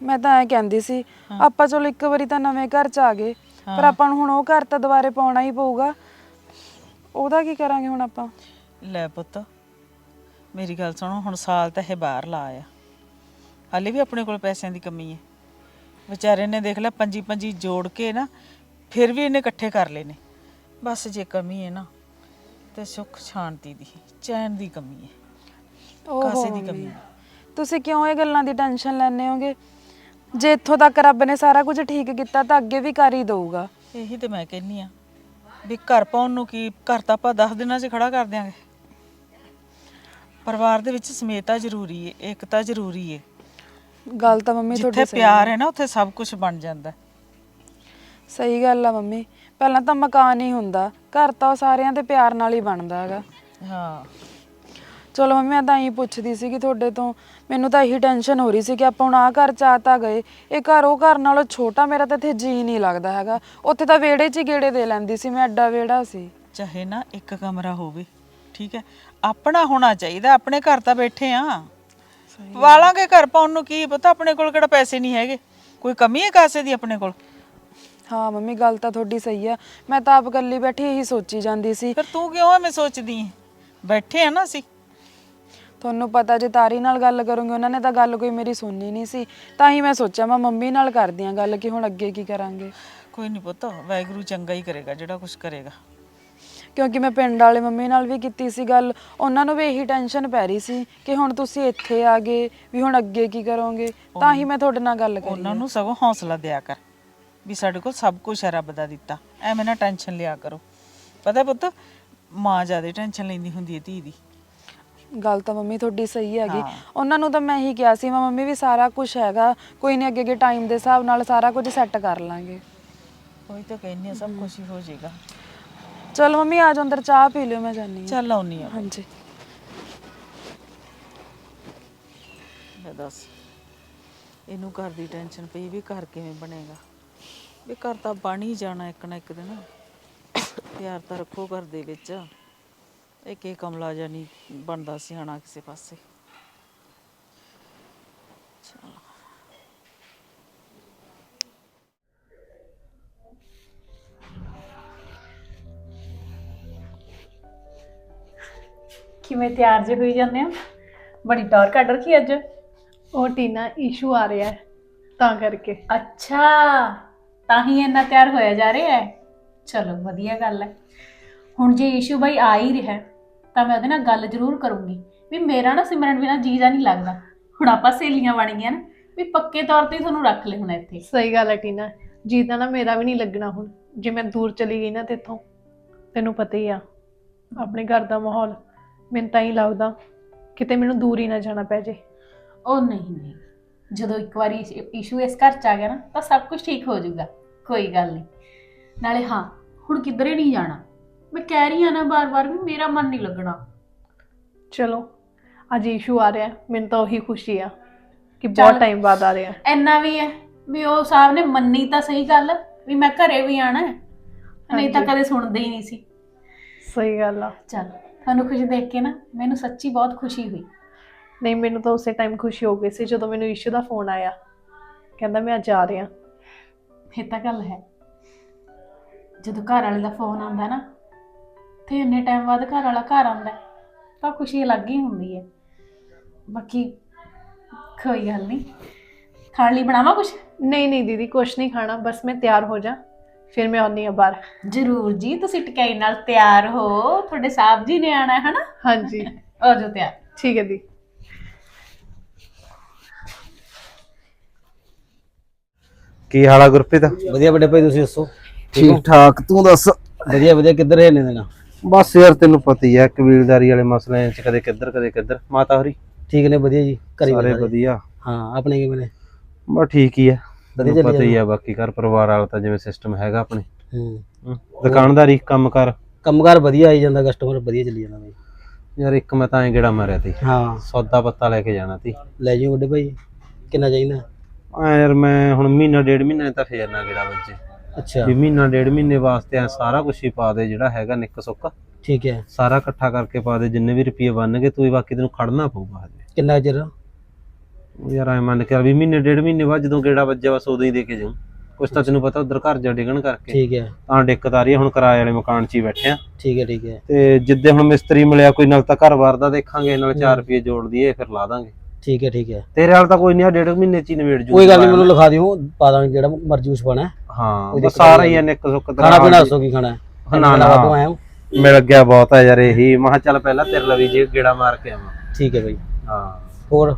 S5: ਮੈਂ ਤਾਂ ਐ ਕਹਿੰਦੀ ਸੀ ਆਪਾਂ ਚਲੋ ਇੱਕ ਵਾਰੀ ਤਾਂ ਨਵੇਂ ਘਰ ਚ ਆ ਗਏ ਪਰ ਆਪਾਂ ਨੂੰ ਹੁਣ ਉਹ ਘਰ ਤਾਂ ਦੁਬਾਰੇ ਪਾਉਣਾ ਹੀ ਪਊਗਾ। ਉਹਦਾ ਕੀ ਕਰਾਂਗੇ ਹੁਣ ਆਪਾਂ?
S3: ਲੈ ਪੁੱਤ ਮੇਰੀ ਗੱਲ ਸੁਣੋ ਹੁਣ ਸਾਲ ਤਾਂ ਇਹ ਬਾਹਰ ਲਾ ਆ ਹਾਲੇ ਵੀ ਆਪਣੇ ਕੋਲ ਪੈਸਿਆਂ ਦੀ ਕਮੀ ਹੈ। ਵਿਚਾਰੇ ਨੇ ਦੇਖ ਲੈ ਪੰਜੀ ਪੰਜੀ ਜੋੜ ਕੇ ਨਾ ਫਿਰ ਵੀ ਇਹਨੇ ਇਕੱਠੇ ਕਰ ਲਏ ਨੇ। ਬਸ ਜੇ ਕਮੀ ਹੈ ਨਾ ਤੇ ਸੁੱਖ ਸ਼ਾਂਤੀ ਦੀ ਚੈਨ ਦੀ ਕਮੀ ਹੈ।
S5: ਓਹੋ
S3: ਕਾਸੇ ਦੀ। ਕਮੀ।
S5: ਤੁਸੀਂ ਕਿਉਂ ਇਹ ਗੱਲਾਂ ਦੀ ਟੈਨਸ਼ਨ ਲੈਣੇ ਹੋਗੇ? ਜੇ ਇੱਥੋਂ ਤੱਕ ਰੱਬ ਨੇ ਸਾਰਾ ਕੁਝ ਠੀਕ ਕੀਤਾ ਤਾਂ ਅੱਗੇ ਵੀ ਕਰ ਹੀ ਦਊਗਾ।
S3: ਇਹੀ ਤੇ ਮੈਂ ਕਹਿੰਨੀ ਆ ਵੀ ਘਰ ਪਾਉਣ ਨੂੰ ਕੀ ਘਰ ਤਾਂ ਆਪਾਂ 10 ਦਿਨਾਂ 'ਚ ਖੜਾ ਕਰ ਦਿਆਂਗੇ। ਪਰਿਵਾਰ ਦੇ ਵਿੱਚ ਸਮੇਤਾ ਜ਼ਰੂਰੀ ਹੈ ਏਕਤਾ ਜ਼ਰੂਰੀ ਹੈ
S5: ਗੱਲ ਤਾਂ ਮੰਮੀ
S3: ਜਿੱਥੇ
S5: ਤੁਹਾਡੀ ਸਹੀ
S3: ਪਿਆਰ ਹੈ ਨਾ ਉੱਥੇ ਸਭ ਕੁਝ ਬਣ ਜਾਂਦਾ। ਹੈ।
S5: ਸਹੀ ਗੱਲ ਆ ਮੰਮੀ। ਪਹਿਲਾਂ ਤਾਂ ਮਕਾਨ ਹੀ ਹੁੰਦਾ ਘਰ ਤਾਂ ਉਹ ਸਾਰਿਆਂ ਦੇ ਪਿਆਰ ਨਾਲ ਹੀ ਬਣਦਾ ਹੈਗਾ।
S3: ਹਾਂ।
S5: ਚਲੋ ਮੰਮੀ ਮੈਂ ਤਾਂ ਇਹੀ ਪੁੱਛਦੀ ਸੀ ਕਿ ਤੁਹਾਡੇ ਤੋਂ। ਮੈਨੂੰ ਤਾਂ ਇਹੀ ਟੈਨਸ਼ਨ ਹੋ ਰਹੀ ਸੀ ਕਿ ਆਪਾਂ ਹੁਣ ਆ ਘਰ ਚ ਆ ਤਾਂ ਗਏ। ਇਹ ਘਰ ਉਹ ਘਰ ਨਾਲੋਂ ਛੋਟਾ ਮੇਰਾ ਤਾਂ ਇੱਥੇ ਜੀ ਨਹੀਂ ਲੱਗਦਾ ਹੈਗਾ। ਉੱਥੇ ਤਾਂ ਵਿਹੜੇ 'ਚ ਹੀ ਗੇੜੇ ਦੇ ਲੈਂਦੀ ਸੀ ਮੈਂ ਐਡਾ ਵਿਹੜਾ ਸੀ।
S3: ਚਾਹੇ ਨਾ ਇੱਕ ਕਮਰਾ ਹੋਵੇ। ਠੀਕ ਹੈ। ਆਪਣਾ ਹੋਣਾ ਚਾਹੀਦਾ ਆਪਣੇ ਘਰ ਤਾਂ ਬੈਠੇ ਆ। ਵਾਲਾਂਗੇ ਘਰ ਪਾਉਣ ਨੂੰ ਕੀ ਪਤਾ ਆਪਣੇ ਕੋਲ ਕਿਹੜਾ ਪੈਸੇ ਨਹੀਂ ਹੈਗੇ। ਕੋਈ ਕਮੀ ਹੈ ਕਾਸੇ ਦੀ ਆਪਣੇ ਕੋਲ?
S5: ਹਾਂ ਮੰਮੀ ਗੱਲ ਤਾਂ ਤੁਹਾਡੀ ਸਹੀ ਆ ਮੈਂ ਤਾਂ ਆਪ ਇਕੱਲੀ ਬੈਠੀ ਇਹੀ ਸੋਚੀ ਜਾਂਦੀ ਸੀ।
S3: ਫਿਰ ਤੂੰ ਕਿਉਂ ਐਵੇਂ ਸੋਚਦੀ ਹੈ ਬੈਠੇ ਆ ਨਾ ਅਸੀਂ।
S5: ਤੁਹਾਨੂੰ ਪਤਾ ਜੇ ਤਾਰੀ ਨਾਲ ਗੱਲ ਕਰੂੰਗੀ ਉਹਨਾਂ ਨੇ ਤਾਂ ਗੱਲ ਕੋਈ ਮੇਰੀ ਸੁਣਨੀ ਨਹੀਂ ਸੀ। ਤਾਂ ਹੀ ਮੈਂ ਸੋਚਿਆ ਮੈਂ ਮੰਮੀ ਨਾਲ ਕਰਦੀ ਆ ਗੱਲ ਕਿ ਹੁਣ ਅੱਗੇ ਕੀ ਕਰਾਂਗੇ।
S3: ਕੋਈ ਨਹੀਂ ਪੁੱਤ ਵਾਹਿਗੁਰੂ ਚੰਗਾ ਹੀ ਕਰੇਗਾ ਜਿਹੜਾ ਕੁਝ ਕਰੇਗਾ।
S5: ਕਿਉਂਕਿ ਮੈਂ ਪਿੰਡ ਵਾਲੇ ਮੰਮੀ ਨਾਲ ਵੀ ਕੀਤੀ ਸੀ ਗੱਲ ਉਹਨਾਂ ਨੂੰ ਵੀ ਇਹੀ ਟੈਨਸ਼ਨ ਪੈ ਰਹੀ ਸੀ ਕਿ ਹੁਣ ਤੁਸੀਂ ਇੱਥੇ ਆ ਗਏ ਵੀ ਹੁਣ ਅੱਗੇ ਕੀ ਕਰੋਗੇ? ਤਾਂ ਹੀ ਮੈਂ ਤੁਹਾਡੇ ਨਾਲ ਗੱਲ ਕਰੀ
S3: ਉਹਨਾਂ ਨੂੰ ਸਗੋਂ ਹੌਸਲਾ ਦਿਆ ਕਰ ਵੀ ਸਾਡੇ ਕੋਲ ਸਭ ਕੁਝ ਹੈ ਰੱਬ ਦਾ ਦਿੱਤਾ ਐਵੇਂ ਨਾ ਟੈਨਸ਼ਨ ਲਿਆ ਕਰੋ। ਪਤਾ ਪੁੱਤ ਮਾਂ ਜ਼ਿਆਦਾ ਟੈਨਸ਼ਨ ਲੈਂਦੀ ਹੁੰਦੀ ਹੈ ਧੀ ਦੀ।
S5: ਗੱਲ ਤਾਂ ਮੰਮੀ ਤੁਹਾਡੀ ਸਹੀ ਹੈਗੀ। ਉਹਨਾਂ ਨੂੰ ਤਾਂ ਮੈਂ ਇਹੀ ਕਿਹਾ ਸੀ ਮੈਂ ਮੰਮੀ ਵੀ ਸਾਰਾ ਕੁਝ ਹੈਗਾ ਕੋਈ ਨਹੀਂ ਅੱਗੇ ਅੱਗੇ ਟਾਈਮ ਦੇ ਹਿਸਾਬ ਨਾਲ ਸਾਰਾ ਕੁਝ ਸੈੱਟ ਕਰ ਲਾਂਗੇ।
S3: ਕੋਈ ਤਾਂ ਕਹਿੰਨੀ ਆ ਸਭ ਕੁਝ ਹੀ ਹੋ ਜਾਏਗਾ।
S5: ਚਲ ਮੰਮੀ ਆ ਜਾਓ ਅੰਦਰ ਚਾਹ ਪੀ ਲਿਓ ਮੈਂ ਜਾਨੀ ਹਾਂ।
S3: ਚੱਲ ਆਉਣੀ ਆ
S5: ਹਾਂਜੀ।
S3: ਲੈ ਦੱਸ ਇਹਨੂੰ ਘਰ ਦੀ ਟੈਨਸ਼ਨ ਪਈ ਵੀ ਘਰ ਕਿਵੇਂ ਬਣੇਗਾ? ਵੀ ਘਰ ਤਾਂ ਬਣ ਹੀ ਜਾਣਾ ਇੱਕ ਨਾ ਇੱਕ ਦਿਨ। ਪਿਆਰ ਤਾਂ ਰੱਖੋ ਘਰ ਦੇ ਵਿੱਚ। ਇੱਕ ਇਹ ਕਮਲਾ ਜਿਹਾ ਨਹੀਂ ਬਣਦਾ ਸਿਆਣਾ ਕਿਸੇ ਪਾਸੇ।
S9: ਕਿਵੇਂ ਤਿਆਰ ਜੇ ਹੋਈ ਜਾਂਦੇ ਆ? ਬੜੀ ਟੌਰ ਕੱਢ ਰੱਖੀ ਅੱਜ।
S7: ਉਹ ਟੀਨਾ ਇਸ਼ੂ ਆ ਰਿਹਾ ਹੈ ਤਾਂ ਕਰਕੇ।
S9: ਅੱਛਾ ਤਾਂ ਹੀ ਇੰਨਾ ਤਿਆਰ ਹੋਇਆ ਜਾ ਰਿਹਾ ਹੈ। ਚਲੋ ਵਧੀਆ ਗੱਲ ਹੈ। ਹੁਣ ਜੇ ਇਸ਼ੂ ਬਾਈ ਆ ਹੀ ਰਿਹਾ ਹੈ, ਤਾਂ ਮੈਂ ਉਹਦੇ ਨਾਲ ਗੱਲ ਜ਼ਰੂਰ ਕਰੂੰਗੀ। ਵੀ ਮੇਰਾ ਨਾ ਸਿਮਰਨ ਬਿਨਾ ਜੀਜਾ ਨਹੀਂ ਲੱਗਦਾ। ਹੁਣ ਆਪਾਂ ਸਹੇਲੀਆਂ ਬਣ ਗਈਆਂ ਨਾ ਵੀ ਪੱਕੇ ਤੌਰ ਤੇ ਹੀ ਤੁਹਾਨੂੰ ਰੱਖ ਲੈ ਹੁਣ ਇੱਥੇ।
S7: ਸਹੀ ਗੱਲ ਹੈ ਟੀਨਾ ਜੀਤਾ ਨਾ ਮੇਰਾ ਵੀ ਨਹੀਂ ਲੱਗਣਾ ਹੁਣ। ਜੇ ਮੈਂ ਦੂਰ ਚਲੀ ਗਈ ਨਾ ਤੇਥੋਂ ਤੈਨੂੰ ਪਤਾ ਹੀ ਆ ਆਪਣੇ ਘਰ ਦਾ ਮਾਹੌਲ। ਮੈਨੂੰ ਤਾਂ ਹੀ ਲੱਗਦਾ ਕਿਤੇ ਮੈਨੂੰ ਦੂਰ ਹੀ ਨਾ ਜਾਣਾ ਪੈ ਜੇ।
S9: ਉਹ ਨਹੀਂ ਨਹੀਂ। ਜਦੋਂ ਇੱਕ ਵਾਰੀ ਇਸ਼ੂ ਇਸ ਘਰ ਚ ਆ ਗਿਆ ਨਾ ਤਾਂ ਸਭ ਕੁਝ ਠੀਕ ਹੋ ਜਾਊਗਾ। ਕੋਈ ਗੱਲ ਨਹੀਂ। ਨਾਲੇ ਹਾਂ ਹੁਣ ਕਿੱਧਰੇ ਨਹੀਂ ਜਾਣਾ? ਮੈਂ ਕਹਿ ਰਹੀ ਆ ਨਾ ਬਾਰ-ਬਾਰ ਵੀ ਮੇਰਾ ਮਨ ਨਹੀਂ ਲੱਗਣਾ।
S7: ਚਲੋ ਅੱਜ ਇਸ਼ੂ ਆ ਰਿਹਾ ਮੈਨੂੰ ਤਾਂ ਉਹੀ ਖੁਸ਼ੀ ਆ ਕਿ
S9: ਚੱਲ।
S7: ਬਹੁਤ ਟਾਈਮ ਬਾਅਦ ਆ ਰਿਹਾ।
S9: ਇੰਨਾ ਵੀ ਹੈ ਵੀ ਉਹ ਸਾਹਿਬ ਨੇ ਮੰਨੀ ਤਾਂ ਸਹੀ ਗੱਲ ਵੀ ਮੈਂ ਘਰੇ ਵੀ ਆਣਾ ਹੈ। ਨਹੀਂ ਤਾਂ
S7: ਹਾਂਜੀ।
S9: ਕਦੇ ਸੁਣਦੇ ਹੀ ਨਹੀਂ ਸੀ।
S7: ਸਹੀ ਗੱਲ ਆ।
S9: ਚਲ। ਤੁਹਾਨੂੰ ਖੁਸ਼ ਦੇਖ ਕੇ ਨਾ ਮੈਨੂੰ ਸੱਚੀ ਬਹੁਤ ਖੁਸ਼ੀ ਹੋਈ।
S7: ਨਹੀਂ ਮੈਨੂੰ ਤਾਂ ਉਸੇ ਟਾਈਮ ਖੁਸ਼ੀ ਹੋ ਗਈ ਸੀ ਜਦੋਂ ਮੈਨੂੰ ਇਸ਼ੂ ਦਾ ਫੋਨ ਆਇਆ। ਕਹਿੰਦਾ ਮੈਂ ਅੱਜ ਆ ਰਿਹਾ।
S9: ਇਹ ਤਾਂ ਗੱਲ ਹੈ। ਜਦੋਂ ਘਰ ਵਾਲੇ ਦਾ ਫੋਨ ਆਉਂਦਾ ਨਾ ਤੇ ਇੰਨੇ ਟਾਈਮ ਬਾਅਦ ਘਰ ਵਾਲਾ ਘਰ ਆਉਂਦਾ ਤਾਂ ਖੁਸ਼ੀ ਅਲੱਗ ਹੀ ਹੁੰਦੀ ਹੈ। ਬਾਕੀ ਕੋਈ ਗੱਲ ਨਹੀਂ। ਖਾਣ ਲਈ ਬਣਾਵਾਂ ਕੁਛ?
S7: ਨਹੀਂ ਨਹੀਂ ਦੀਦੀ ਕੁਛ ਨਹੀਂ ਖਾਣਾ ਬਸ ਮੈਂ ਤਿਆਰ ਹੋ ਜਾ। ਫਿਰ ਮੈਂ ਆਉਣੀ ਆ ਬਾਹਰ।
S9: ਜ਼ਰੂਰ ਜੀ ਤੁਸੀਂ ਟਿਕਾਈ ਨਾਲ ਤਿਆਰ ਹੋ। ਤੁਹਾਡੇ ਸਾਹਿਬ ਜੀ ਨੇ ਆਣਾ ਹੈ ਹਨਾ?
S7: ਹਾਂਜੀ।
S9: ਹੋ ਜਾਓ ਤਿਆਰ।
S7: ਠੀਕ ਹੈ ਦੀ
S4: ਕੀ ਹਾਲ ਆ ਗੁਰਪ੍ਰੀਤ?
S10: ਵਧੀਆ ਵੱਡੇ ਭਾਈ ਤੁਸੀਂ ਦੱਸੋ?
S4: ਠੀਕ ਠਾਕ ਤੂੰ ਦੱਸ?
S10: ਵਧੀਆ ਵਧੀਆ ਕਿੱਧਰ ਹੈ ਨੇ ਦੇਣਾ
S4: ਬਸ ਯਾਰ ਤੈਨੂੰ ਪਤਾ ਹੀ ਆ ਕਬੀਲਦਾਰੀ ਵਾਲੇ ਮਸਲਿਆਂ 'ਚ ਕਦੇ ਕਿੱਧਰ ਕਦੇ ਕਿੱਧਰ। ਮਾਤਾ ਹੋਰੀ?
S10: ਠੀਕ ਨੇ ਵਧੀਆ ਜੀ ਘਰੇ
S4: ਸਾਰੇ
S10: ਵਧੀਆ
S4: ਵਧੀਆ।
S10: ਹਾਂ ਆਪਣੇ ਕਿਵੇਂ ਨੇ?
S4: ਬਸ ਠੀਕ ਹੀ ਆ
S10: ਵਧੀਆ ਚੱਲੀ
S4: ਪਤਾ ਹੀ ਆ ਬਾਕੀ ਘਰ ਪਰਿਵਾਰ ਵਾਲਾ ਤਾਂ ਜਿਵੇਂ ਸਿਸਟਮ ਹੈਗਾ ਆਪਣੇ।
S10: ਹੂੰ।
S4: ਹਮ, ਦੁਕਾਨਦਾਰੀ ਕੰਮ ਕਰ
S10: ਕੰਮਕਾਰ ਵਧੀਆ ਆਈ ਜਾਂਦਾ ਕਸਟਮਰ ਵਧੀਆ ਚੱਲੀ ਜਾਂਦਾ ਬਾਈ।
S4: ਯਾਰ ਇੱਕ ਮੈਂ ਤਾਂ ਐ ਗੇੜਾ ਮਾਰਿਆ ਤੀ।
S10: ਹਾਂ।
S4: ਸੌਦਾ ਪੱਤਾ ਲੈ ਕੇ ਜਾਣਾ ਤੀ।
S10: ਲੈ ਜਿਓ ਵੱਡੇ ਭਾਈ ਕਿੰਨਾ ਚਾਹੀਦਾ?
S4: ਐ ਯਾਰ ਮੈਂ ਹੁਣ ਮਹੀਨਾ ਡੇਢ ਮਹੀਨੇ ਤਾਂ ਫੇਰ ਨਾ ਗੇੜਾ ਵੱਜੇ।
S10: ਅੱਛਾ।
S4: ਵੀ ਮਹੀਨਾ ਡੇਢ ਮਹੀਨੇ ਵਾਸਤੇ ਐ ਸਾਰਾ ਕੁਝ ਹੀ ਪਾ ਦੇ ਜਿਹੜਾ ਹੈਗਾ ਨਿੱਕ ਸੁੱਕ।
S10: ਠੀਕ ਹੈ।
S4: ਸਾਰਾ ਇਕੱਠਾ ਕਰਕੇ ਪਾ ਦੇ ਜਿੰਨੇ ਵੀ ਰੁਪਏ ਬਣਨਗੇ ਤੂੰ ਹੀ ਬਾਕੀ ਤੈਨੂੰ ਖੜਨਾ ਪਊਗਾ ਹਜੇ।
S10: ਕਿੰਨਾ ਚਿਰ?
S4: ਯਾਰ ਐ ਮੰਨ ਕੇ ਆ ਵੀ ਮਹੀਨੇ ਡੇਢ ਮਹੀਨੇ ਬਾਅਦ ਜਦੋਂ ਗੇੜਾ ਵੱਜਿਆ ਬਸ ਉਦੋਂ ਹੀ ਦੇ ਕੇ ਜਾਊਂ। ਕੁਛ ਤਾਂ ਤੈਨੂੰ ਪਤਾ ਉਧਰ ਘਰ ਜਾ ਡਿਗਣ ਕਰਕੇ।
S10: ਠੀਕ ਹੈ।
S4: ਤਾਂ ਦਿੱਕਤ ਆ ਰਹੀ ਹੈ ਹੁਣ ਕਿਰਾਏ ਵਾਲੇ ਮਕਾਨ 'ਚ ਹੀ ਬੈਠੇ ਆ।
S10: ਠੀਕ ਹੈ ਠੀਕ ਹੈ।
S4: ਤੇ ਜਿੱਦੇ ਹੁਣ ਮਿਸਤਰੀ ਮਿਲਿਆ ਕੋਈ ਨਾਲ ਤਾਂ ਘਰ-ਬਾਰ ਦਾ ਦੇਖਾਂਗੇ ਨਾਲ 4 ਰੁਪਏ ਜੋੜ ਦਈਏ ਫਿਰ ਲਾ ਦਾਂਗੇ।
S10: ਠੀਕ ਹੈ ਠੀਕ ਹੈ।
S4: ਤੇਰੇ ਵਾਲ ਤਾਂ ਕੋਈ ਨਹੀਂ ਆ ਡੇਢ ਮਹੀਨੇ 'ਚ ਹੀ ਨਿਬੇੜ ਜੂ
S10: ਕੋਈ ਗੱਲ ਨਹੀਂ ਮੈਨੂੰ ਲਿਖਾ ਦਿਓ ਪਾ ਦਾਂਗੇ ਜਿਹੜਾ ਮਰਜ਼ੀ ਉਸ ਪਾਣਾ
S4: ਹਾਂ ਬਸ ਸਾਰਾ ਹੀ ਆ ਨਿੱਕ ਸੁੱਕ
S10: ਖਾਣਾ ਪੀਣਾ। ਦੱਸੋ ਕੀ ਖਾਣਾ ਹੈ।
S4: ਨਾ, ਨਾ।
S10: ਤੋਂ ਆਇਆ।
S4: ਮਿਲ ਗਿਆ ਬਹੁਤ ਆ ਯਾਰ ਇਹੀ। ਮੈਂ ਕਿਹਾ ਚੱਲ ਪਹਿਲਾਂ ਤੇਰੇ ਲਵੀ ਜੇ ਗੇੜਾ ਮਾਰ ਕੇ ਆਵਾਂ।
S10: ਠੀਕ ਹੈ ਬਾਈ।
S4: ਹਾਂ।
S10: ਹੋਰ?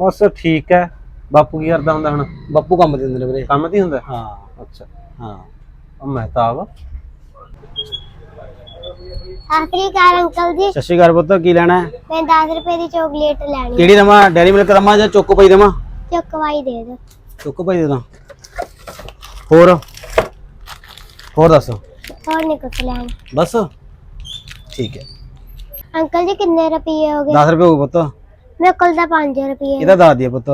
S4: ਬਸ ਠੀਕ ਹੈ। ਬਾਪੂ ਕੀ ਕਰਦਾ ਹੁੰਦਾ ਹੁਣ?
S10: ਬੱਪੂ ਕੰਮ ਦਿੰਦੇ ਨੇ ਵੀਰੇ।
S4: ਕੰਮ ਤੇ ਹੀ ਹੁੰਦਾ?
S10: ਹਾਂ।
S4: ਅੱਛਾ।
S10: ਹਾਂ।
S4: ਉਹ ਮਹਿਤਾਬ
S11: ਆਖਰੀ ਕਾਰ ਅੰਕਲ ਜੀ।
S10: ਸਤਿ ਸ਼੍ਰੀ ਅਕਾਲ ਪੁੱਤ ਕੀ ਲੈਣਾ ਹੈ?
S11: ਮੈਂ 10 ਰੁਪਏ ਦੀ ਚਾਕਲੇਟ ਲੈਣੀ।
S10: ਕਿਹੜੀ ਦਵਾਂ? ਡੈਰੀ ਮਿਲਕ ਦਵਾਂ ਜਾਂ ਚੋਕੋ ਪਾਈ ਦਵਾਂ?
S11: ਚੁੱਕਵਾਈ ਦੇ ਦਿਓ।
S10: ਚੋਕੋ ਪਾਈ ਦੇ ਦਾਂ। ਹੋਰ? ਹੋਰ ਦੱਸ।
S11: ਹੋਰ ਨਹੀਂ ਕੁਛ ਲੈਣਾ।
S10: ਬਸ। ਠੀਕ ਹੈ।
S11: ਅੰਕਲ ਜੀ ਕਿੰਨੇ ਰੁਪਏ ਹੋ ਗਏ?
S10: 10 ਰੁਪਏ ਹੋ ਗਏ ਪੁੱਤ।
S11: ਮੇਰੇ ਕੋਲ ਤਾਂ 5 ਰੁਪਏ
S10: ਇਹਦਾ ਦੱਸ ਦਿਆ ਪੁੱਤ।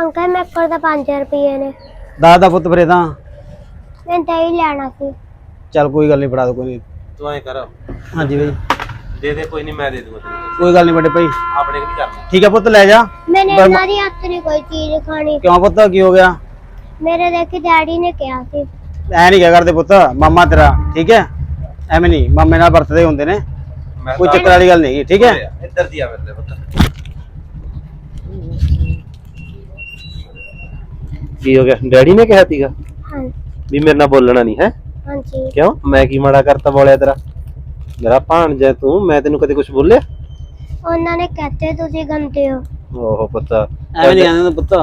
S11: ਅੰਕਲ ਮੇਰੇ ਕੋਲ ਤਾਂ 5 ਰੁਪਏ ਨੇ।
S10: ਦੱਸ ਦਾ ਪੁੱਤ ਫਿਰ ਇਹਦਾ।
S11: ਮੈਂ ਤਾਂ ਹੀ ਲੈਣਾ ਸੀ।
S10: ਚੱਲ ਕੋਈ ਗੱਲ ਨਹੀਂ ਫੜਾ ਦੋ ਕੋਈ ਨਹੀਂ।
S4: ਤੂੰ ਐ ਕਰ।
S10: ਹਾਂਜੀ ਬਈ।
S4: ਦੇ ਦੇ ਕੋਈ ਨਹੀਂ ਮੈਂ ਦੇ ਦੂੰਗਾ ਤੈਨੂੰ।
S10: ਕੋਈ ਗੱਲ ਨਹੀਂ ਵੱਡੇ ਭਾਈ।
S4: ਆਪਣੇ ਵੀ ਕਰਨਾ?
S10: ਠੀਕ ਹੈ ਪੁੱਤ ਲੈ ਜਾ।
S11: ਮੈਨੇ ਇਹਨਾਂ ਦੀ ਹੱਥ ਨਹੀਂ ਕੋਈ ਚੀਜ਼ ਖਾਣੀ।
S10: ਕਿਉਂ ਪੁੱਤ ਕੀ ਹੋ ਗਿਆ?
S11: ਮੇਰੇ ਦੇਖੀ ਡੈਡੀ ਨੇ ਕਿਹਾ ਸੀ।
S10: ਐ ਨਹੀਂ ਕਿਆ ਕਰਦੇ ਪੁੱਤ ਮਾਮਾ ਤੇਰਾ ਠੀਕ ਹੈ? ਐਵੇਂ ਨਹੀਂ ਮਾਮੇ ਨਾਲ ਵਰਤਦੇ ਹੁੰਦੇ ਨੇ। ਕੋਈ ਚੱਕਰ ਵਾਲੀ ਗੱਲ ਨਹੀਂ ਠੀਕ ਹੈ?
S4: ਇੱਧਰ ਦੀ ਆ ਮੇਰੇ ਪੁੱਤ। ਕੀ ਹੋ ਗਿਆ? ਡੈਡੀ ਨੇ ਕਿਹਾ ਸੀਗਾ?
S11: ਹਾਂ।
S4: ਵੀ ਮੇਰੇ ਨਾਲ ਬੋਲਣਾ ਨਹੀਂ ਹੈ?
S11: ਹਾਂਜੀ।
S4: ਕਿਉਂ? ਮੈਂ ਕੀ ਮਾੜਾ ਕਰਤਾ ਬੋਲਿਆ ਤੇਰਾ? ਮੇਰਾ ਭਾਣਜਾ ਤੂੰ ਮੈਂ ਤੈਨੂੰ ਕਦੇ ਕੁਝ ਬੋਲਿਆ?
S11: ਉਹਨਾਂ ਨੇ ਕਹਤੇ ਤੁਸੀਂ ਗੰਦੇ ਹੋ।
S4: ਓਹ ਪੁੱਤ।
S10: ਐਵੇਂ ਨਹੀਂ ਕਹਿੰਦੇ ਪੁੱਤ।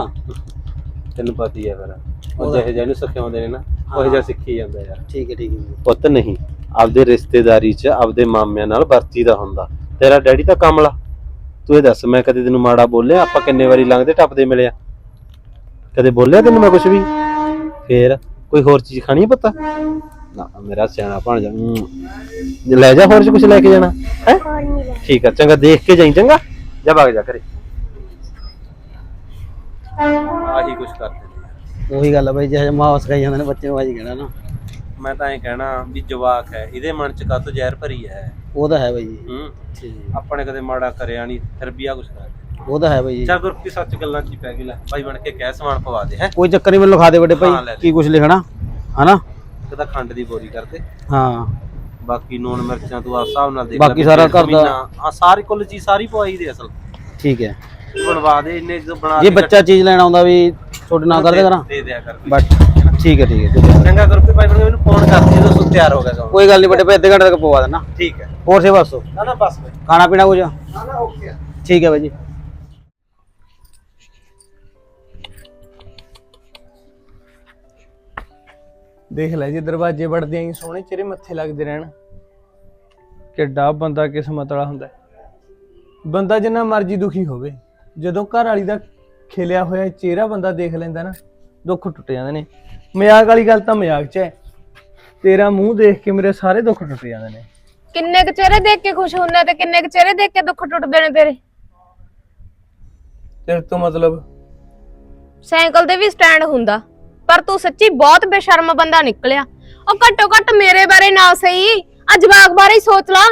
S4: ਤੈਨੂੰ ਪਤਾ ਹੀ ਹੈ ਮੇਰਾ। ਉਹ ਜਿਹੇ ਜਿਹੇ ਨੂੰ ਸਿਖਾਉਂਦੇ ਨੇ ਨਾ ਉਹ ਜਿਹਾ ਸਿੱਖੀ ਜਾਂਦਾ ਯਾਰ
S10: ਠੀਕ ਹੈ ਠੀਕ ਹੈ
S4: ਪੁੱਤ ਨਹੀਂ ਆਪਦੇ ਰਿਸ਼ਤੇਦਾਰੀ 'ਚ ਆਪਦੇ ਮਾਮਿਆਂ ਨਾਲ ਵਰਤੀਦਾ ਹੁੰਦਾ। ਤੇਰਾ ਡੈਡੀ ਤਾਂ ਕਮਲਾ। ਤੂੰ ਇਹ ਦੱਸ ਮੈਂ ਕਦੇ ਤੈਨੂੰ ਮਾੜਾ ਬੋਲਿਆ? ਆਪਾਂ ਕਿੰਨੇ ਵਾਰੀ ਲੰਘਦੇ ਟੱਪਦੇ ਮਿਲਿਆ ਕਦੇ ਬੋਲਿਆ ਤੈਨੂੰ ਮੈਂ ਕੁਝ ਵੀ? ਫੇਰ ਕੋਈ ਹੋਰ ਚੀਜ਼ ਖਾਣੀ ਹੈ ਪੁੱਤ? ਨਾ ਮੇਰਾ ਸਿਆਣਾ ਹਮ। ਜੇ। ਲੈ ਜਾ ਹੋਰ ਚ ਕੁਝ ਲੈ ਕੇ ਜਾਣਾ। ਹੈ? ਠੀਕ ਆ ਚੰਗਾ ਦੇਖ ਕੇ ਜਾਈ ਚੰਗਾ? ਜਾ ਭਗ ਜਾ ਕਰੇ ਆਹੀ ਕੁਝ ਕਰਦੇ।
S10: ਉਹੀ ਗੱਲ ਆ ਬਈ ਜਿਹੇ ਮਾਂ ਸਿਖਾਈ ਜਾਂਦੇ ਨੇ ਬੱਚੇ ਨੂੰ ਆਜੀ ਕਹਿਣਾ ਨਾ।
S4: ਮੈਂ ਤਾਂ ਐਂ ਕਹਿਣਾ ਵੀ ਜਵਾਕ ਹੈ ਇਹਦੇ ਮਨ ਚ ਕਾਤੋਂ ਜ਼ਹਿਰ ਭਰੀ ਹੈ?
S10: ਉਹ ਤਾਂ ਹੈ ਬਈ ਜੀ।
S4: ਹੂੰ?
S10: ਠੀਕ।
S4: ਆਪਣੇ ਕਦੇ ਮਾੜਾ ਕਰਿਆ ਨਹੀਂ ਫਿਰ ਵੀ ਆ ਕੁਝ ਕਰਦੇ
S10: ਉਹ ਤਾਂ ਹੈ ਬਈ ਜੀ।
S4: ਚੱਲ ਗੁਰਪ੍ਰੀਤ ਸੱਚ ਗੱਲਾਂ ਚ ਹੀ ਪੈ ਗਈ ਲੈ ਭਾਈ ਬਣ ਕੇ ਕਹਿ ਸਮਾਨ ਪਵਾ ਦੇ ਹੈ।
S10: ਕੋਈ ਚੱਕਰ ਨਹੀਂ ਮੈਨੂੰ ਲਿਖਾ ਦੇ ਵੱਡੇ
S4: ਹਾਂ, ਲੈ
S10: ਭਾਈ। ਕੀ ਕੁਝ ਲਿਖਣਾ ਹਨਾ?
S4: ਇੱਕ ਤਾਂ ਖੰਡ ਦੀ ਬੋਰੀ ਕਰਦੇ
S10: ਹਾਂ।
S4: ਬਾਕੀ ਨੂਣ ਮਿਰਚਾਂ ਤੂੰ ਆਪ ਹਿਸਾਬ ਨਾਲ ਦੇਖ
S10: ਬਾਕੀ
S4: ਵੀ
S10: ਸਾਰਾ ਘਰ ਦਾ-
S4: ਹਾਂ ਸਾਰੀ ਕੁੱਲ ਚੀਜ਼ ਸਾਰੀ ਪਵਾਈ ਦੇ ਅਸਲ।
S10: ਠੀਕ ਹੈ।
S4: ਬਣਵਾ ਦੇ ਇੰਨੇ ਜਦੋਂ ਬਣਾ
S10: ਜੇ
S4: ਕੇ
S10: ਬੱਚਾ ਚੀਜ਼ ਲੈਣਾ ਆਉਂਦਾ ਵੀ ਤੁਹਾਡੇ ਨਾਲ ਕਰਦੇ ਕਰਾਂ?
S4: ਦੇ ਦਿਆ ਕਰ।
S10: ਬਸ ਠੀਕ ਹੈ ਠੀਕ ਹੈ।
S4: ਚੰਗਾ ਗੁਰਪ੍ਰੀਤ ਭਾਈ ਬਣ ਕੇ ਮੈਨੂੰ ਫੋਨ ਕਰ ਦੇ ਜਦੋਂ ਸੁ ਤਿਆਰ ਹੋ ਗਿਆ ਕੰਮ।
S10: ਕੋਈ ਗੱਲ ਨਹੀਂ ਵੱਡੇ ਭਾਈ ਅੱਧੇ ਘੰਟੇ ਤੱਕ ਪਵਾ ਦੇਣਾ
S4: ਠੀਕ ਹੈ।
S10: ਹੋਰ ਸੇਵਾ ਦੱਸੋ?
S4: ਨਾ ਨਾ ਬਸ ਭਾਈ
S10: ਖਾਣਾ ਪੀਣਾ ਕੁਝ?
S4: ਨਾ ਨਾ ਓਕੇ
S10: ਠੀਕ ਹੈ ਬਾਈ ਜੀ।
S2: ਦੇਖ ਲੈ ਜੇ ਦਰਵਾਜ਼ੇ ਵੜਦੇ ਆਂ ਸੋਹਣੇ ਚਿਹਰੇ ਮੱਥੇ ਲੱਗਦੇ ਰਹਿਣ। ਕਿੱਡਾ ਬੰਦਾ ਕਿਸਮਤ ਵਾਲਾ ਹੁੰਦਾ ਹੈ। ਬੰਦਾ ਜਿੰਨਾ ਮਰਜ਼ੀ ਦੁਖੀ ਹੋਵੇ ਜਦੋਂ ਘਰ ਵਾਲੀ ਦਾ ਖਿਲਿਆ ਹੋਇਆ ਚਿਹਰਾ ਬੰਦਾ ਦੇਖ ਲੈਂਦਾ ਨਾ ਦੁੱਖ ਟੁੱਟ ਜਾਂਦੇ ਨੇ। ਮਜ਼ਾਕ ਵਾਲੀ ਗੱਲ ਤਾਂ ਮਜ਼ਾਕ 'ਚ ਹੈ। ਤੇਰਾ ਮੂੰਹ ਦੇਖ ਕੇ ਮੇਰੇ ਸਾਰੇ ਦੁੱਖ ਟੁੱਟ ਜਾਂਦੇ ਨੇ।
S1: ਕਿੰਨੇ ਕੁ ਚਿਹਰੇ ਦੇਖ ਕੇ ਖੁਸ਼ ਹੁੰਨਾ ਤੇ ਕਿੰਨੇ ਕੁ ਚਿਹਰੇ ਦੇਖ ਕੇ ਦੁੱਖ ਟੁੱਟਦੇ ਨੇ ਤੇਰੇ?
S2: ਤੇਰੇ ਤੋਂ ਮਤਲਬ?
S1: ਸਾਈਕਲ ਤੇ ਵੀ ਸਟੈਂਡ ਹੁੰਦਾ ਪਰ ਤੂੰ ਸੱਚੀ ਬਹੁਤ ਬੇਸ਼ਰਮ ਬੰਦਾ ਨਿਕਲਿਆ। ਉਹ ਘੱਟੋ ਘੱਟ ਮੇਰੇ ਬਾਰੇ ਨਾ ਸਹੀ ਆ ਜਵਾਕ ਬਾਰੇ ਹੀ ਸੋਚ ਲਾ।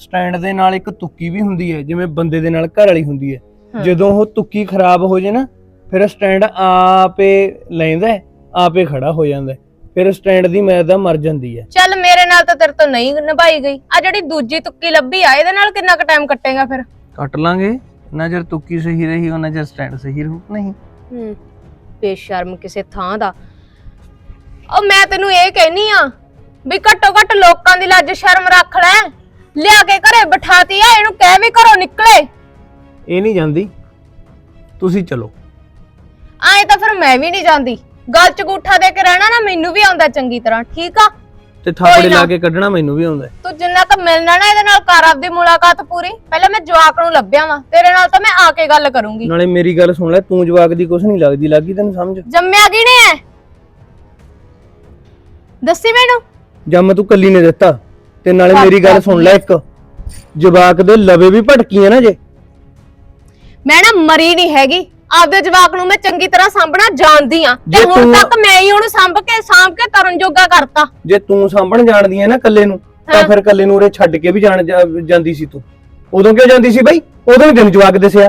S2: ਸਟੈਂਡ ਦੇ ਨਾਲ ਇੱਕ ਤੁੱਕੀ ਵੀ ਹੁੰਦੀ ਹੈ ਜਿਵੇਂ ਬੰਦੇ ਦੇ ਨਾਲ ਘਰ ਵਾਲੀ ਹੁੰਦੀ ਹੈ। ਜਦੋਂ ਉਹ ਤੁੱਕੀ ਖਰਾਬ ਹੋ ਜੇ ਨਾ ਫਿਰ ਸਟੈਂਡ ਆਪੇ ਲੈਂਦਾ ਹੈ, ਆਪੇ ਖੜਾ ਹੋ ਜਾਂਦਾ ਹੈ। ਫਿਰ ਸਟੈਂਡ ਦੀ ਮੈਦਾ ਮਰ ਜਾਂਦੀ ਹੈ।
S1: ਚੱਲ ਮੇਰੇ ਨਾਲ ਤਾਂ ਤੇਰੇ ਤੋਂ ਨਹੀਂ ਨਿਭਾਈ ਗਈ। ਆ ਜਿਹੜੀ ਦੂਜੀ ਤੁੱਕੀ ਲੱਭੀ ਆ ਇਹਦੇ ਨਾਲ ਕਿੰਨਾ ਕੁ ਟਾਈਮ ਕੱਟੇਗਾ ਫਿਰ?
S2: ਕੱਟ ਲਾਂਗੇ। ਨਾ ਚਿਰ ਤੁੱਕੀ ਸਹੀ ਰਹੀ ਉਹਨਾਂ ਚਿਰ ਸਟੈਂਡ ਸਹੀ ਰਹੂ ਨਹੀਂ।
S1: ਹੂੰ ਬੇਸ਼ਰਮ ਕਿਸੇ ਥਾਂ ਦਾ। ਉਹ ਮੈਂ ਤੈਨੂੰ ਇਹ ਕਹਿਨੀ ਆ ਵੀ ਘੱਟੋ ਘੱਟ ਲੋਕਾਂ ਦੀ ਲੱਜ ਸ਼ਰਮ ਰੱਖ ਲੈ। ਲਿਆ ਕੇ ਘਰੇ ਬਿਠਾਤੀ ਆ ਇਹਨੂੰ ਕਹਿ ਵੀ ਘਰੋਂ ਨਿਕਲੇ।
S2: ਇਹ ਨਹੀਂ ਜਾਂਦੀ। ਤੁਸੀਂ ਚਲੋ।
S1: ਆਏ ਤਾਂ ਫਿਰ ਮੈਂ ਵੀ ਨਹੀਂ ਜਾਂਦੀ। ਗੱਲ ਚ ਗੂਠਾ ਦੇ ਕੇ ਰਹਿਣਾ ਨਾ ਮੈਨੂੰ ਵੀ ਆਉਂਦਾ ਚੰਗੀ ਤਰ੍ਹਾਂ ਠੀਕ ਆ?
S2: ਤੇ ਥਾਪੜੇ। ਲਾ ਕੇ ਕੱਢਣਾ ਮੈਨੂੰ ਵੀ ਆਉਂਦਾ। ਹੈ।
S1: ਤੂੰ ਜਿੰਨਾ ਕੁ ਮਿਲਣਾ ਨਾ ਇਹਦੇ ਨਾਲ ਕਰ ਆਪਦੀ ਮੁਲਾਕਾਤ ਪੂਰੀ। ਪਹਿਲਾਂ ਮੈਂ ਜਵਾਕ ਨੂੰ ਲੱਭਿਆ ਵਾਂ ਤੇਰੇ ਨਾਲ ਤਾਂ ਮੈਂ ਆ ਕੇ ਗੱਲ ਕਰੂੰਗੀ।
S2: ਨਾਲੇ ਮੇਰੀ ਗੱਲ ਸੁਣ ਲੈ ਤੂੰ ਜਵਾਕ ਦੀ ਕੁਛ ਨਹੀਂ ਲੱਗਦੀ ਲੱਗੀ ਤੈਨੂੰ ਸਮਝ?
S1: ਜੰਮਿਆ ਕਿਹਨੇ ਐ? ਦੱਸੀ ਮੈਨੂੰ।
S2: ਜੰਮ ਤੂੰ ਕੱਲੀ ਨੇ ਦਿੱਤਾ। ਤੇ ਨਾਲੇ ਮੇਰੀ ਗੱਲ ਸੁਣ ਲੈ ਇੱਕ। ਜਵਾਕ ਦੇ ਲਵੇ ਵੀ ਭਟਕੀਆਂ ਨਾ ਜੇ।
S1: ਮੈਂ ਨਾ ਮਰੀ ਨਹੀਂ ਹੈਗੀ। ਆਪਦੇ ਜਵਾਕ ਨੂੰ ਮੈਂ ਚੰਗੀ ਤਰ੍ਹਾਂ ਸਾਂਭਣਾ ਜਾਣਦੀ ਆ ਤੇ
S2: ਜੇ
S1: ਹੁਣ
S2: ਤੂੰ-
S1: ਤੱਕ ਮੈਂ ਹੀ ਉਹਨੂੰ ਸਾਂਭ ਕੇ ਸਾਂਭ ਕੇ ਤਰਨ ਜੋਗਾ ਕਰਤਾ।
S2: ਜੇ ਤੂੰ ਸਾਂਭਣ ਜਾਣਦੀ ਐ ਨਾ ਕੱਲੇ ਨੂੰ ਤਾਂ ਫਿਰ ਕੱਲੇ ਨੂੰ ਉਰੇ ਛੱਡ ਕੇ ਵੀ ਜਾਣ ਜਾ- ਜਾਂਦੀ ਸੀ ਤੂੰ। ਉਦੋਂ ਕਿਉਂ ਜਾਂਦੀ ਸੀ ਬਾਈ? ਉਦੋਂ ਵੀ ਤੈਨੂੰ ਜਵਾਕ ਦੱਸਿਆ।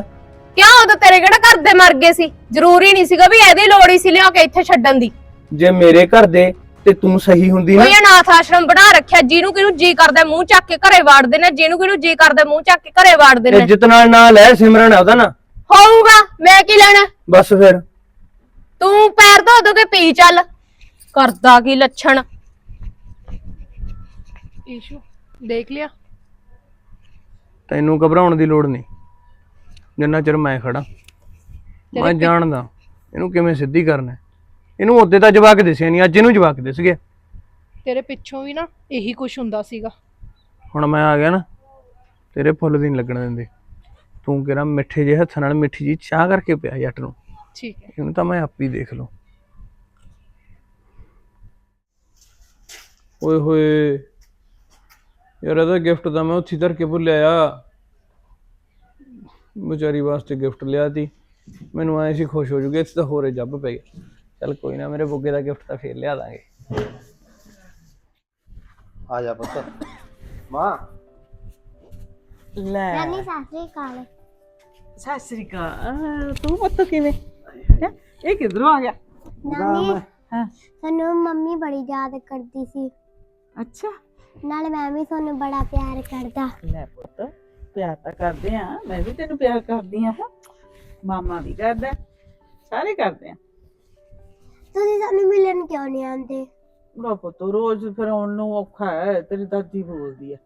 S1: ਕਿਉਂ? ਉਦੋਂ ਤੇਰੇ ਕਿਹੜਾ ਘਰ ਦੇ ਮਰ ਗਏ ਸੀ? ਜ਼ਰੂਰੀ ਨਹੀਂ ਸੀਗਾ ਵੀ ਇਹਦੀ ਲੋੜ ਹੀ ਸੀ ਲਿਆ ਕੇ ਇੱਥੇ ਛੱਡਣ ਦੀ।
S2: ਜੇ ਮੇਰੇ ਘਰ ਦੇ ਤੇ ਤੂੰ ਸਹੀ ਹੁੰਦੀ ਨਾ।
S1: ਕੋਈ ਅਨਾਥ ਆਸ਼ਰਮ ਬਣਾ ਰੱਖਿਆ ਜਿਹਨੂੰ ਕਿਹਨੂੰ ਜੀ ਕਰਦਾ ਮੂੰਹ ਚੱਕ ਕੇ ਘਰੇ ਵਾੜਦੇ ਨੇ ਜਿਹਨੂੰ ਕਿਹਨੂੰ ਜੀ ਕਰਦਾ ਮੂੰਹ ਚੱਕ ਕੇ ਘਰੇ ਵਾੜਦੇ ਨੇ।
S2: ਇੱਜ਼ਤ ਨਾਲ ਨਾ ਲੈ ਸਿਮਰਨ ਆ ਉਹਦਾ ਨਾ।
S1: ਹੋਊਗਾ ਮੈਂ ਕੀ ਲੈਣਾ?
S2: ਬਸ ਫਿਰ।
S1: ਤੂੰ ਪੈਰ ਧੋ ਧੋ ਕੇ ਪੀ ਚੱਲ। ਕਰਦਾ ਕੀ ਲੱਛਣ?
S7: ਈਸ਼ੂ ਦੇਖ ਲਿਆ।
S2: ਤੈਨੂੰ ਘਬਰਾਉਣ ਦੀ ਲੋੜ ਨਹੀਂ। ਜਿੰਨਾ ਚਿਰ ਮੈਂ ਖੜਾ ਮੈਂ ਜਾਣਦਾ ਇਹਨੂੰ ਕਿਵੇਂ ਸਿੱਧੀ ਕਰਨਾ ਹੈ। ਇਹਨੂੰ ਉਹਦੇ ਤਾਂ ਜਵਾਕ ਦਿਸਿਆ ਨਹੀਂ ਅੱਜ ਇਹਨੂੰ ਜਵਾਕ ਦਿਸ ਗਿਆ।
S7: ਤੇਰੇ ਪਿੱਛੋਂ ਵੀ ਨਾ ਇਹੀ ਕੁਝ ਹੁੰਦਾ ਸੀਗਾ।
S2: ਹੁਣ ਮੈਂ ਆ ਗਿਆ ਨਾ ਤੇਰੇ ਫੁੱਲ ਦੀ ਨਹੀਂ ਲੱਗਣ ਦਿੰਦੇ। ਤੂੰ ਕਿਹੜਾ ਮਿੱਠੇ ਜਿਹੇ ਹੱਥਾਂ ਨਾਲ ਮਿੱਠੀ ਜੀ ਚਾਹ ਕਰਕੇ ਪਿਆ ਜੱਟ ਨੂੰ।
S7: ਠੀਕ ਹੈ।
S2: ਇਹਨੂੰ ਤਾਂ ਮੈਂ ਆਪ ਹੀ ਦੇਖ ਲਵਾਂ ਓਏ ਹੋਏ ਯਾਰ ਇਹਦਾ ਗਿਫਟ ਤਾਂ ਮੈਂ ਉੱਥੇ ਧਰ ਕੇ ਭੁੱਲਿਆ ਆ। ਵਿਚਾਰੀ ਵਾਸਤੇ ਗਿਫਟ ਲਿਆ ਤੀ। ਮੈਨੂੰ ਐ ਸੀ ਖੁਸ਼ ਹੋ ਜੂਗੀ ਇੱਥੇ ਤਾਂ ਹੋਰੇ ਜੱਬ ਪੈ ਗਿਆ। ਚੱਲ ਕੋਈ ਨਾ ਮੇਰੇ ਬੁੱਗੇ ਦਾ ਗਿਫਟ ਤਾਂ ਫੇਰ ਲਿਆ ਦਾਂਗੇ।
S4: ਆ ਜਾ ਪੁੱਤ। ਮਾਂ।
S3: ਲੈ।
S11: ਨਾਨੀ ਸਤਿ ਸ੍ਰੀ ਅਕਾਲ।
S3: ਸਤਿ ਸ੍ਰੀ ਅਕਾਲ। ਤੂੰ ਪੁੱਤ ਕਿਵੇਂ? ਹੈਂ? ਇਹ ਕਿੱਧਰੋਂ ਆ ਗਿਆ?
S11: ਨਾਨੀ
S3: ਹਾਂ।
S11: ਸਾਨੂੰ ਮੰਮੀ ਬੜੀ ਯਾਦ ਕਰਦੀ ਸੀ।
S3: ਅੱਛਾ।
S11: ਨਾਲੇ ਮੈਂ ਵੀ ਤੁਹਾਨੂੰ ਬੜਾ ਪਿਆਰ ਕਰਦਾ।
S3: ਲੈ ਪੁੱਤ ਪਿਆਰ ਤਾਂ ਕਰਦੇ ਆ। ਮੈਂ ਵੀ ਤੈਨੂੰ ਪਿਆਰ ਕਰਦੀ ਆ। ਮਾਮਾ ਵੀ ਕਰਦਾ। ਸਾਰੇ ਕਰਦੇ ਆ।
S11: ਤੁਸੀਂ ਸਾਨੂੰ ਮਿਲਣ ਕਿਉਂ ਨਹੀਂ ਆਉਂਦੇ?
S3: ਬੜਾ ਪੁੱਤ ਰੋਜ਼ ਫਿਰ ਆਉਣ ਨੂੰ ਔਖਾ ਹੈ ਤੇਰੀ ਦਾਦੀ ਬੋਲਦੀ ਆ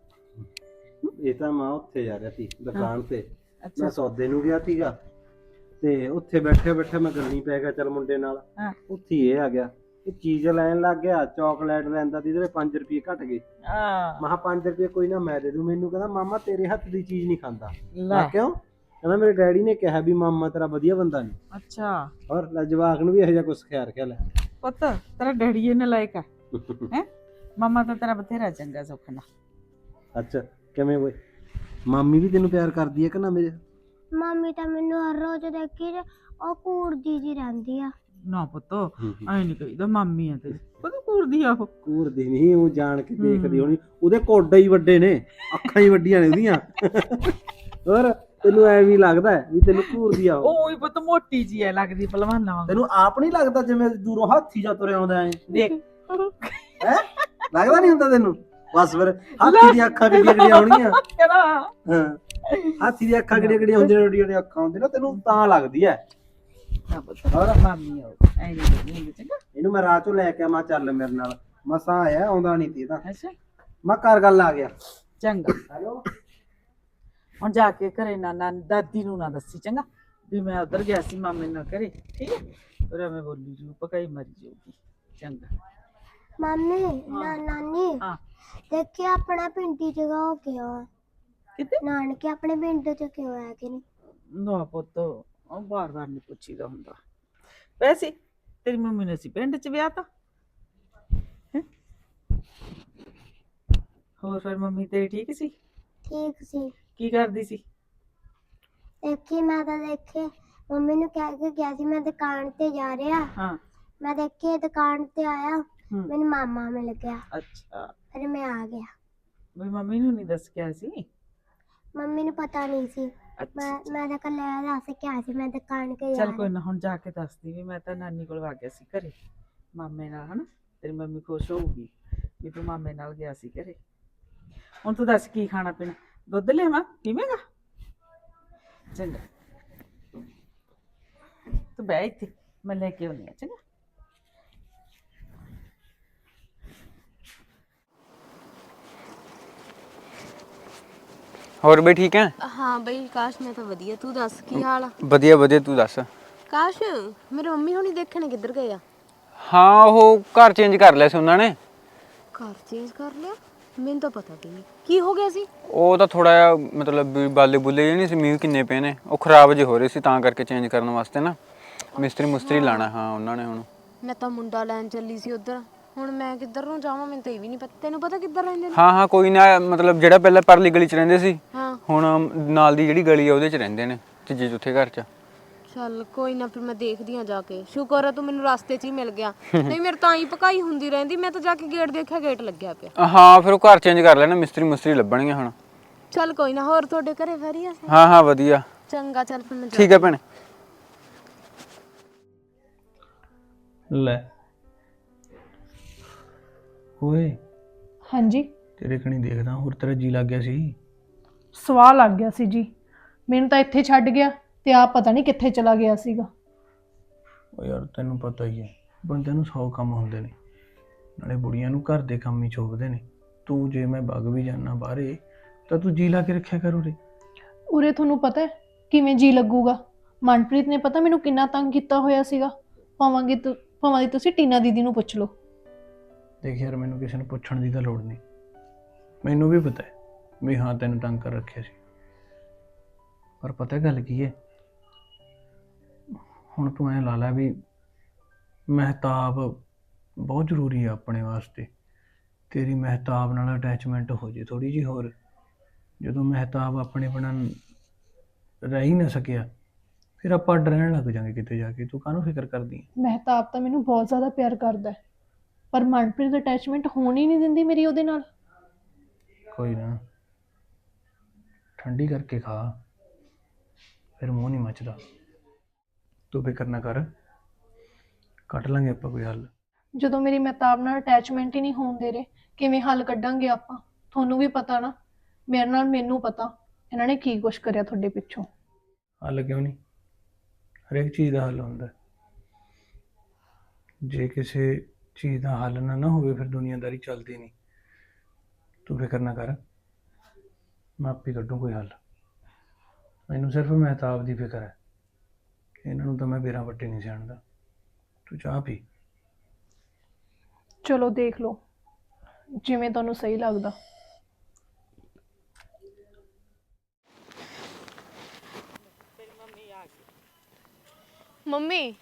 S4: ਇਹ ਤਾਂ ਮਾਂ ਉੱਥੇ ਜਾ ਰਿਹਾ ਸੀ ਦੁਕਾਨ ਤੇ। ਮੈਂ ਸੌਦੇ ਨੂੰ ਗਿਆ ਸੀਗਾ ਤੇ ਉੱਥੇ ਬੈਠੇ ਬੈਠੇ ਮੈਂ ਗੱਲੀ ਪੈ ਗਿਆ ਚੱਲ ਮੁੰਡੇ ਨਾਲ।
S3: ਹਾਂ।
S4: ਉੱਥੇ ਹੀ ਇਹ ਆ ਗਿਆ ਇਹ ਚੀਜ਼ ਲੈਣ ਲੱਗ ਗਿਆ ਚਾਕਲੇਟ ਲੈਂਦਾ ਸੀ ਇਹਦੇ 5 ਰੁਪਏ ਘਟ ਗਏ।
S3: ਆ
S4: ਮਹਾ 5 ਰੁਪਏ ਕੋਈ ਨਾ ਮੈਂ ਦੇ ਦੂੰ ਮੈਨੂੰ ਕਹਿੰਦਾ ਮਾਮਾ ਤੇਰੇ ਹੱਥ ਦੀ ਚੀਜ਼ ਨਹੀਂ ਖਾਂਦਾ।
S3: ਲੈ।
S4: ਮੈਂ ਕਿਉਂ? ਕਹਿੰਦਾ ਮੇਰੇ ਡੈਡੀ ਨੇ ਕਿਹਾ ਵੀ ਮਾਮਾ ਤੇਰਾ ਵਧੀਆ ਬੰਦਾ ਨਹੀਂ
S3: ਅੱਛਾ।
S4: ਔਰ ਲੈ ਜਵਾਕ ਨੂੰ ਵੀ ਇਹੋ ਜਿਹਾ ਕੁਝ ਖਿਆਲ ਖਿਆਲ ਹੈ।
S3: ਪੁੱਤ ਤੇਰਾ ਡੈਡੀ ਇਹਨੇ ਲਾਇਕ ਆ ਹੈ? ਮਾਮਾ ਤਾਂ ਤੇਰਾ ਬਥੇਰਾ ਚੰਗਾ ਸੁਖਣਾ
S4: ਅੱਛਾ ਕਿਵੇਂ ਓਏ ਮਾਮੀ ਵੀ ਤੈਨੂੰ ਪਿਆਰ ਕਰਦੀ ਹੈ ਕਿ ਨਾ ਮੇਰੇ?
S11: ਮੰਮੀ ਤਾਂ ਮੈਨੂੰ ਹਰ ਰੋਜ਼ ਦੇਖੀ ਤੇ ਉਹ ਕੂੜਦੀ ਜੀ ਰਹਿੰਦੀ ਆ।
S3: ਨਾ ਪੁੱਤ ਐ ਨਹੀਂ ਕਹੀਦਾ ਮਾਮੀ ਆ ਤੇਰੀ ਪੁੱਤ ਕੁਰਦੀ ਆ ਉਹ।
S4: ਘੂਰਦੀ ਨਹੀਂ ਉਹ ਜਾਣ ਕੇ ਦੇਖਦੀ ਹੋਣੀ। ਉਹਦੇ ਕੋਡੇ ਹੀ ਵੱਡੇ ਨੇ ਅੱਖਾਂ ਹੀ ਵੱਡੀਆਂ ਨੇ ਉਹਦੀਆਂ। ਹੋਰ? ਤੈਨੂੰ ਐ ਵੀ ਲੱਗਦਾ ਹੈ ਵੀ ਤੈਨੂੰ ਘੂਰਦੀ ਆ ਉਹ
S3: ਉਹ ਹੀ ਪੁੱਤ ਮੋਟੀ ਜੀ ਐ ਲੱਗਦੀ ਪਹਿਲਵਾਨਾਂ ਵਾਂਗ।
S4: ਤੈਨੂੰ ਆਪ ਨਹੀਂ ਲੱਗਦਾ ਜਿਵੇਂ ਦੂਰੋਂ ਹਾਥੀ ਜਾ ਤੁਰਿਆ ਆਉਂਦਾ ਐ?
S3: ਦੇਖ।
S4: ਹੈ? ਲੱਗਦਾ ਨਹੀਂ ਹੁੰਦਾ ਤੈਨੂੰ? ਬਸ ਫਿਰ ਹਾਥੀ ਦੀਆਂ ਅੱਖਾਂ ਕਿੱਡੀਆਂ ਕਿੱਡੀਆਂ ਹੋਣਗੀਆਂ
S3: ਕਿਹੜਾ
S4: ਹਾਂ। ਹਾਥੀ ਦੀਆਂ ਅੱਖਾਂ ਕਿੱਡੀਆਂ ਕਿੱਡੀਆਂ ਹੁੰਦੀਆਂ ਵੱਡੀਆਂ ਵੱਡੀਆਂ ਅੱਖਾਂ ਹੁੰਦੀਆਂ ਨਾ ਤੈਨੂੰ ਤਾਂ ਲੱਗਦੀ ਐ।
S3: ਨਾ ਪੁੱਤ ਮਾਮੀ ਆ ਉਹ, ਐ ਨਹੀਂ ਕਹੀਦਾ ਚੰਗਾ।
S4: ਇਹਨੂੰ ਮੈਂ ਰਾਹ ਚੋਂ ਲੈ ਕੇ ਆਵਾਂ ਚੱਲ ਮੇਰੇ ਨਾਲ। ਮਸਾਂ ਆਇਆ ਆਉਂਦਾ ਨਹੀਂ ਤੀ ਤਾਂ।
S3: ਅੱਛਾ।
S4: ਮੈਂ ਕਰ ਗੱਲ ਆ ਗਿਆ।
S3: ਚੰਗਾ।
S4: ਹੈਲੋ?
S3: ਹੁਣ ਜਾ ਕੇ ਘਰੇ ਨਾ ਨਾ ਦਾਦੀ ਨੂੰ ਨਾ ਦੱਸੀ ਚੰਗਾ ਵੀ ਮੈਂ ਉਧਰ ਗਿਆ ਸੀ ਮਾਮੇ ਨਾਲ ਘਰੇ ਠੀਕ ਹੈ? ਫਿਰ ਮੈਂ ਬੋਲੀ ਜੂ ਪਕਾਈ ਮਰ ਜਾਊਗੀ ਚੰਗਾ।
S11: ਮੰਮੀ ਨਾ ਨਾਨੀ
S3: ਹਾਂ।
S11: ਦੇਖਿਆ ਆਪਣਾ ਪਿੰਡੀ ਜਗ੍ਹਾ ਹੋ ਕਿਉਂ ਆ?
S3: ਕਿਤੇ
S11: ਨਾਨਕੇ ਆਪਣੇ ਪਿੰਡ ਚ ਕਿਉਂ ਆ ਕਿ ਨਹੀਂ?
S3: ਨਾ ਪੁੱਤ ਉਹ ਬਾਰ ਬਾਰ ਨਹੀਂ ਪੁੱਛੀਦਾ ਹੁੰਦਾ। ਵੈਸੇ ਤੇਰੀ ਮੰਮੀ ਨੇ ਸੀ ਪਿੰਡ ਚ ਵਿਆਹ ਤਾਂ। ਹੈਂ? ਹੋਰ ਫਿਰ ਮੰਮੀ ਤੇਰੀ ਠੀਕ ਸੀ?
S11: ਠੀਕ ਸੀ।
S3: ਕੀ ਕਰਦੀ ਸੀ?
S11: ਦੇਖੀ ਮੈਂ ਤਾਂ ਦੇਖੇ ਮੰਮੀ ਨੂੰ ਕਹਿ ਕੇ ਗਿਆ ਸੀ ਮੈਂ ਦੁਕਾਨ ਤੇ ਜਾ ਰਿਹਾ।
S3: ਹਾਂ।
S11: ਮੈਂ ਦੇਖੇ ਦੁਕਾਨ ਤੇ ਆਇਆ। ਮੈਨੂੰ ਮਾਮਾ ਮਿਲ ਗਿਆ।
S3: ਅੱਛਾ।
S11: ਫਿਰ ਮੈਂ ਆ ਗਿਆ।
S3: ਵੀ ਮੰਮੀ ਨੂੰ ਨਹੀਂ ਦੱਸ ਗਿਆ ਸੀ?
S11: ਮੰਮੀ ਨੂੰ ਪਤਾ ਨਹੀਂ ਸੀ।
S3: ਅੱਛਾ।
S11: ਮੈਂ ਮੈਂ ਤਾਂ ਕੱਲਾ ਦੱਸ ਕੇ ਆਇਆ ਸੀ ਮੈਂ ਦੁਕਾਨ ਤੇ ਜਾ
S3: ਚੱਲ ਕੋਈ ਨਾ ਹੁਣ ਜਾ ਕੇ ਦੱਸਦੀ ਵੀ ਮੈਂ ਤਾਂ ਨਾਨੀ ਕੋਲ ਆ ਗਿਆ ਸੀ ਘਰੇ ਮਾਮੇ ਨਾਲ ਹਨਾ? ਤੇਰੀ ਮੰਮੀ ਖੁਸ਼ ਹੋਊਗੀ ਵੀ ਤੂੰ ਮਾਮੇ ਨਾਲ ਗਿਆ ਸੀ ਘਰੇ। ਹੁਣ ਤੂੰ ਦੱਸ ਕੀ ਖਾਣਾ ਪੀਣਾ ਦੁੱਧ ਲਿਆਵਾਂ? ਪੀਵੇਂਗਾ? ਚੰਗਾ। ਤੂੰ ਬਹਿ ਇੱਥੇ ਮੈਂ ਲੈ ਕੇ ਆਉਂਦੀ ਆ ਚੰਗਾ।
S12: ਹੋਰ ਬਈ ਠੀਕ ਹੈ?
S1: ਹਾਂ ਬਈ ਕਾਸ਼ ਮੈਂ ਤਾਂ ਵਧੀਆ। ਤੂੰ ਦੱਸ ਕੀ ਹਾਲ ਆ?
S12: ਵਧੀਆ ਵਧੀਆ ਤੂੰ ਦੱਸ।
S1: ਕਾਸ਼ ਮੇਰੇ ਮੰਮੀ ਹੁਣੀ ਦੇਖਣੇ ਕਿੱਧਰ ਗਏ ਆ?
S12: ਹਾਂ ਉਹ ਘਰ ਚੇਂਜ ਕਰ ਲਿਆ ਸੀ ਉਹਨਾਂ ਨੇ।
S1: ਘਰ ਚੇਂਜ ਕਰ ਲਿਆ? ਮੈਨੂੰ ਤਾਂ ਪਤਾ ਵੀ ਨਹੀਂ। ਕੀ ਹੋ ਗਿਆ ਸੀ?
S12: ਉਹ ਤਾਂ ਥੋੜਾ ਜਿਹਾ ਮਤਲਬ ਵੀ ਬਾਲੇ ਬੁੱਲੇ ਜਿਹੇ ਨਹੀਂ ਸੀ ਮੀਂਹ ਕਿੰਨੇ ਪਏ ਨੇ। ਉਹ ਖਰਾਬ ਜਿਹੇ ਹੋ ਰਹੇ ਸੀ ਤਾਂ ਕਰਕੇ ਚੇਂਜ ਕਰਨ ਵਾਸਤੇ ਨਾ। ਮਿਸਤਰੀ ਮੁਸਤਰੀ ਲਾਣਾ ਹਾਂ ਉਹਨਾਂ ਨੇ ਹੁਣ।
S1: ਮੈਂ ਤਾਂ ਮੁੰਡਾ ਲੈਣ ਚੱਲੀ ਸੀ ਉਧਰ। ਹੁਣ ਮੈਂ ਕਿੱਧਰ ਨੂੰ ਜਾਵਾਂ ਮੈਨੂੰ ਤਾਂ ਇਹ ਵੀ ਨਹੀਂ ਪਤਾ। ਤੈਨੂੰ ਪਤਾ ਕਿੱਧਰ ਰਹਿੰਦੇ ਨੇ?
S12: ਹਾਂ ਹਾਂ ਕੋਈ ਨਾ ਮਤਲਬ ਜਿਹੜਾ ਪਹਿਲਾਂ ਪਰਲੀ ਗਲੀ 'ਚ ਰਹਿੰਦੇ ਸੀ
S1: ਹਾਂ।
S12: ਹੁਣ ਨਾਲ ਦੀ ਜਿਹੜੀ ਗਲੀ ਆ ਉਹਦੇ 'ਚ ਰਹਿੰਦੇ ਨੇ ਤੀਜੇ ਚੌਥੇ ਘਰ 'ਚ।
S1: ਚੱਲ ਕੋਈ ਨਾ ਫਿਰ ਮੈਂ ਦੇਖਦੀ ਆ ਜਾ ਕੇ। ਸ਼ੁਕਰ ਆ ਤੂੰ ਮੈਨੂੰ ਰਸਤੇ 'ਚ ਹੀ ਮਿਲ ਗਿਆ। ਨਹੀਂ ਮੇਰੇ ਤਾਂ ਹੀ ਪਕਾਈ ਹੁੰਦੀ ਰਹਿੰਦੀ ਮੈਂ ਤਾਂ ਜਾ ਕੇ ਗੇਟ ਦੇਖਿਆ ਗੇਟ ਲੱਗਿਆ ਪਿਆ।
S12: ਹਾਂ ਫਿਰ ਉਹ ਘਰ ਚੇਂਜ ਕਰ ਲੈਣਾ ਮਿਸਤਰੀ ਮੁਸਤਰੀ ਲੱਭਣਗੇ ਹੁਣ।
S1: ਚੱਲ ਕੋਈ ਨਾ ਹੋਰ ਤੁਹਾਡੇ ਘਰੇ ਫਰੀਆ ਸੀ
S12: ਹਾਂ ਹਾਂ ਵਧੀਆ।
S1: ਚੰਗਾ ਚੱਲ ਫਿਰ ਮੈਂ ਜਾ-
S12: ਠੀਕ ਹੈ ਭੈਣੇ।
S2: ਲੈ। ਓਏ।
S7: ਹਾਂਜੀ।
S2: ਤੇਰੇ ਕਣੀ ਦੇਖਦਾ ਹੋਰ ਤੇਰਾ ਜੀ ਲੱਗ ਗਿਆ ਸੀ।
S7: ਸਵਾਹ ਲੱਗ ਗਿਆ ਸੀ ਜੀ। ਮੈਨੂੰ ਤਾਂ ਇੱਥੇ ਛੱਡ ਗਿਆ। ਤੇ ਆਪ ਪਤਾ ਨਹੀਂ ਕਿੱਥੇ ਚਲਾ ਗਿਆ ਸੀਗਾ।
S2: ਓ ਯਾਰ ਤੈਨੂੰ ਪਤਾ ਹੀ ਹੈ ਬੰਦਿਆਂ ਨੂੰ 100 ਕੰਮ ਹੁੰਦੇ ਨੇ। ਨਾਲੇ ਬੁੜੀਆਂ ਨੂੰ ਘਰ ਦੇ ਕੰਮ ਹੀ ਚੋਬਦੇ ਨੇ। ਤੂੰ ਜੇ ਮੈਂ ਵਗ ਵੀ ਜਾਣਾ ਬਾਹਰੇ ਤਾਂ ਤੂੰ ਜੀ ਲਾ ਕੇ ਰੱਖਿਆ ਕਰ ਉਰੇ।
S7: ਉਰੇ ਤੁਹਾਨੂੰ ਪਤਾ ਹੈ ਕਿਵੇਂ ਜੀ ਲੱਗੂਗਾ? ਮਨਪ੍ਰੀਤ ਨੇ ਪਤਾ ਮੈਨੂੰ ਕਿੰਨਾ ਤੰਗ ਕੀਤਾ ਹੋਇਆ ਸੀਗਾ? ਪਾਵਾਂਗੇ ਤੂੰ ਭਾਵਾਂ ਦੀ ਤੁਸੀਂ ਟੀਨਾ ਦੀਦੀ ਨੂੰ ਪੁੱਛ ਲਓ।
S2: ਦੇਖ ਯਾਰ ਮੈਨੂੰ ਕਿਸੇ ਨੂੰ ਪੁੱਛਣ ਦੀ ਤਾਂ ਲੋੜ ਨਹੀਂ। ਮੈਨੂੰ ਵੀ ਪਤਾ ਹੈ ਵੀ ਹਾਂ ਤੈਨੂੰ ਤੰਗ ਕਰ ਰੱਖਿਆ ਸੀ। ਪਰ ਪਤਾ ਗੱਲ ਕੀ ਹੈ? ਹੁਣ ਤੂੰ ਐ ਲਾ ਲੈ ਵੀ ਮਹਿਤਾਬ ਬਹੁਤ ਜ਼ਰੂਰੀ ਹੈ ਆਪਣੇ ਵਾਸਤੇ। ਤੇਰੀ ਮਹਿਤਾਬ ਨਾਲ ਅਟੈਚਮੈਂਟ ਹੋ ਜੇ ਥੋੜੀ ਜੀ ਹੋਰ। ਜਦੋਂ ਮਹਿਤਾਬ ਆਪਣੇ ਬਣਾ ਰਹਿ ਹੀ ਨਾ ਸਕਿਆ ਫਿਰ ਆਪਾਂ ਰਹਿਣ ਲੱਗ ਜਾਾਂਗੇ ਕਿਤੇ ਜਾ ਕੇ। ਤੂੰ ਕਾਹਨੂੰ ਫਿਕਰ ਕਰਦੀ ਹੈ
S7: ਮਹਿਤਾਬ ਤਾਂ ਮੈਨੂੰ ਬਹੁਤ ਜ਼ਿਆਦਾ ਪਿਆਰ ਕਰਦਾ ਹੈ ਪਰ ਮਨਪ੍ਰੀਤ ਅਟੈਚਮੈਂਟ ਹੋਣ ਹੀ ਨਹੀਂ ਦਿੰਦੀ ਮੇਰੀ ਉਹਦੇ ਨਾਲ।
S2: ਕੋਈ ਨਾ ਠੰਡੀ ਕਰਕੇ ਖਾ ਫਿਰ ਮੂੰਹ ਨਹੀਂ ਮੱਚਦਾ। ਤੂੰ ਫਿਕਰ ਨਾ ਕਰ। ਕੱਢ ਲਾਂਗੇ ਆਪਾਂ ਕੋਈ ਹੱਲ।
S7: ਜਦੋਂ ਮੇਰੀ ਮਹਿਤਾਬ ਨਾਲ ਅਟੈਚਮੈਂਟ ਹੀ ਨਹੀਂ ਹੋਣ ਦੇ ਰਹੇ ਕਿਵੇਂ ਹੱਲ ਕੱਢਾਂਗੇ ਆਪਾਂ? ਤੁਹਾਨੂੰ ਵੀ ਪਤਾ ਨਾ ਮੇਰੇ ਨਾਲ ਮੈਨੂੰ ਪਤਾ ਇਹਨਾਂ ਨੇ ਕੀ ਕੁਛ ਕਰਿਆ ਤੁਹਾਡੇ ਪਿੱਛੋਂ?
S2: ਹੱਲ ਕਿਉਂ ਨਹੀਂ? ਹਰੇਕ ਚੀਜ਼ ਦਾ ਹੱਲ ਹੁੰਦਾ। ਹੈ। ਜੇ ਕਿਸੇ ਚੀਜ਼ ਦਾ ਹੱਲ ਨਾ ਨਾ ਹੋਵੇ ਫਿਰ ਦੁਨੀਆਦਾਰੀ ਚੱਲਦੀ ਨਹੀਂ। ਤੂੰ ਫਿਕਰ ਨਾ ਕਰ। ਮੈਂ ਆਪੇ ਕੱਢੂ ਕੋਈ ਹੱਲ। ਮੈਨੂੰ ਸਿਰਫ ਮਹਿਤਾਬ ਦੀ ਫਿਕਰ ਹੈ। ਇਹਨਾਂ ਨੂੰ ਤਾਂ ਮੈਂ ਬੇਰਾਂ ਵੱਟੇ ਨਹੀਂ ਸਿਆਣਦਾ। ਤੂੰ ਚਾਹ ਪੀ।
S7: ਚਲੋ ਦੇਖ ਲਓ ਜਿਵੇਂ ਤੁਹਾਨੂੰ ਸਹੀ ਲੱਗਦਾ।
S1: ਮੰਮੀ